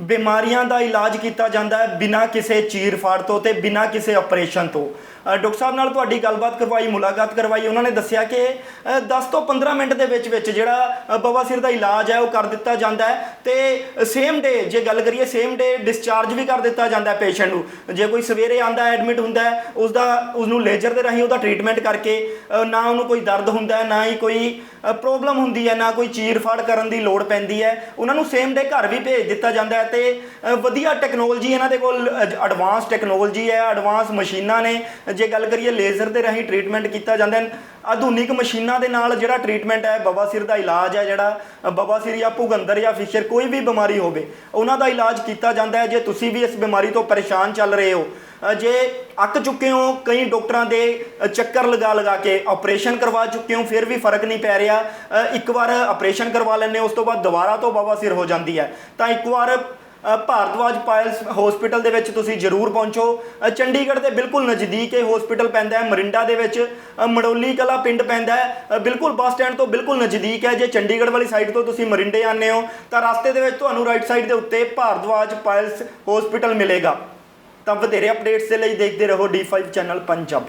ਬਿਮਾਰੀਆਂ ਦਾ ਇਲਾਜ ਕੀਤਾ ਜਾਂਦਾ ਹੈ ਬਿਨਾਂ ਕਿਸੇ ਚੀਰ ਫਾੜ ਤੋਂ ਤੇ ਬਿਨਾਂ ਕਿਸੇ ਆਪਰੇਸ਼ਨ ਤੋਂ। ਡਾਕਟਰ ਸਾਹਿਬ ਨਾਲ ਤੁਹਾਡੀ ਗੱਲਬਾਤ ਕਰਵਾਈ ਮੁਲਾਕਾਤ ਕਰਵਾਈ। ਉਹਨਾਂ ਨੇ ਦੱਸਿਆ ਕਿ ਅ, 10 ਤੋਂ 15 ਮਿੰਟ ਦੇ ਵਿੱਚ ਵਿੱਚ ਜਿਹੜਾ ਅ, ਬਵਾਸੀਰ ਦਾ ਇਲਾਜ ਹੈ ਉਹ ਕਰ ਦਿੱਤਾ ਜਾਂਦਾ ਹੈ। ਤੇ ਸੇਮ ਡੇ ਜੇ ਗੱਲ ਕਰੀਏ ਸੇਮ ਡੇ ਡਿਸਚਾਰਜ ਵੀ ਕਰ ਦਿੱਤਾ ਜਾਂਦਾ ਹੈ ਪੇਸ਼ੈਂਟ ਨੂੰ। ਜੇ ਕੋਈ ਸਵੇਰੇ ਆਂਦਾ ਐਡਮਿਟ ਹੁੰਦਾ ਹੈ ਉਸ ਦਾ ਉਸ ਨੂੰ ਲੇਜ਼ਰ ਦੇ ਰਾਹੀਂ ਉਹਦਾ ਟ੍ਰੀਟਮੈਂਟ ਕਰਕੇ ਨਾ ਉਹਨੂੰ ਕੋਈ ਦਰਦ ਹੁੰਦਾ ਨਾ ਹੀ ਕੋਈ ਪ੍ਰੋਬਲਮ ਹੁੰਦੀ ਹੈ, ਨਾ ਕੋਈ ਚੀਰ ਫਾੜ ਕਰਨ ਦੀ ਲੋੜ ਪੈਂਦੀ ਹੈ। ਉਹਨਾਂ ਨੂੰ ਸੇਮ ਡੇ ਘਰ ਵੀ ਭੇਜ ਦਿੱਤਾ ਜਾਂਦਾ ਹੈ ਤੇ ਵਧੀਆ ਟੈਕਨੋਲੋਜੀ ਇਹਨਾਂ ਦੇ ਕੋਲ ਐਡਵਾਂਸ ਟੈਕਨੋਲੋਜੀ ਹੈ ਐਡਵਾਂਸ ਮਸ਼ੀਨਾਂ ਨੇ। ਜੇ ਗੱਲ ਕਰੀਏ ਲੇਜ਼ਰ ਦੇ ਰਾਹੀਂ ਟ੍ਰੀਟਮੈਂਟ ਕੀਤਾ ਜਾਂਦਾ ਹੈ। ਆਧੁਨਿਕ ਮਸ਼ੀਨਾਂ ਦੇ ਨਾਲ ਜਿਹੜਾ ਟ੍ਰੀਟਮੈਂਟ ਹੈ ਬਵਾਸੀਰ ਦਾ ਇਲਾਜ ਹੈ ਜਿਹੜਾ ਅ, ਬਵਾਸੀਰ ਜਾਂ ਭੁਗੰਦਰ ਜਾਂ ਫਿਸ਼ਰ ਕੋਈ ਵੀ ਬਿਮਾਰੀ ਹੋਵੇ ਉਹਨਾਂ ਦਾ ਇਲਾਜ ਕੀਤਾ ਜਾਂਦਾ ਹੈ। ਜੇ ਤੁਸੀਂ ਵੀ ਇਸ ਬਿਮਾਰੀ ਤੋਂ ਪਰੇਸ਼ਾਨ ਚੱਲ ਰਹੇ ਹੋ ਜੇ ਅੱਕ ਚੁੱਕੇ ਹੋ ਕਈ ਡਾਕਟਰਾਂ ਦੇ ਚੱਕਰ ਲਗਾ ਲਗਾ ਕੇ ਆਪਰੇਸ਼ਨ ਕਰਵਾ ਚੁੱਕੇ ਹੋ ਫਿਰ ਵੀ ਫ਼ਰਕ ਨਹੀਂ ਪੈ ਰਿਹਾ। ਇੱਕ ਵਾਰ ਆਪਰੇਸ਼ਨ ਕਰਵਾ ਲੈਂਦੇ ਉਸ ਤੋਂ ਬਾਅਦ ਦੁਬਾਰਾ ਤੋਂ ਬਵਾਸੀਰ ਹੋ ਜਾਂਦੀ ਹੈ। ਤਾਂ ਇੱਕ ਵਾਰ ਭਾਰਦਵਾਜ ਪਾਇਲਸ ਹਸਪੀਟਲ ਦੇ ਵਿੱਚ ਤੁਸੀਂ ਜ਼ਰੂਰ ਪਹੁੰਚੋ। ਚੰਡੀਗੜ੍ਹ ਦੇ ਬਿਲਕੁਲ ਨਜ਼ਦੀਕ ਇਹ ਹਸਪੀਟਲ ਪੈਂਦਾ ਹੈ ਮਰਿੰਡਾ ਦੇ ਵਿੱਚ। ਅ, ਮੜੋਲੀ ਕਲਾ ਪਿੰਡ ਪੈਂਦਾ ਹੈ। ਬਿਲਕੁਲ ਬੱਸ ਸਟੈਂਡ ਤੋਂ ਬਿਲਕੁਲ ਨਜ਼ਦੀਕ ਹੈ। ਜੇ ਚੰਡੀਗੜ੍ਹ ਵਾਲੀ ਸਾਈਡ ਤੋਂ ਤੁਸੀਂ ਮਰਿੰਡੇ ਆਉਂਦੇ ਹੋ ਤਾਂ ਰਸਤੇ ਦੇ ਵਿੱਚ ਤੁਹਾਨੂੰ ਰਾਈਟ ਸਾਈਡ ਦੇ ਉੱਤੇ ਭਾਰਦਵਾਜ ਪਾਇਲਸ ਹਸਪੀਟਲ ਮਿਲੇਗਾ। ਤਾਂ ਵਧੇਰੇ ਅਪਡੇਟਸ ਦੇ ਲਈ ਦੇਖਦੇ ਰਹੋ D5 ਚੈਨਲ ਪੰਜਾਬੀ।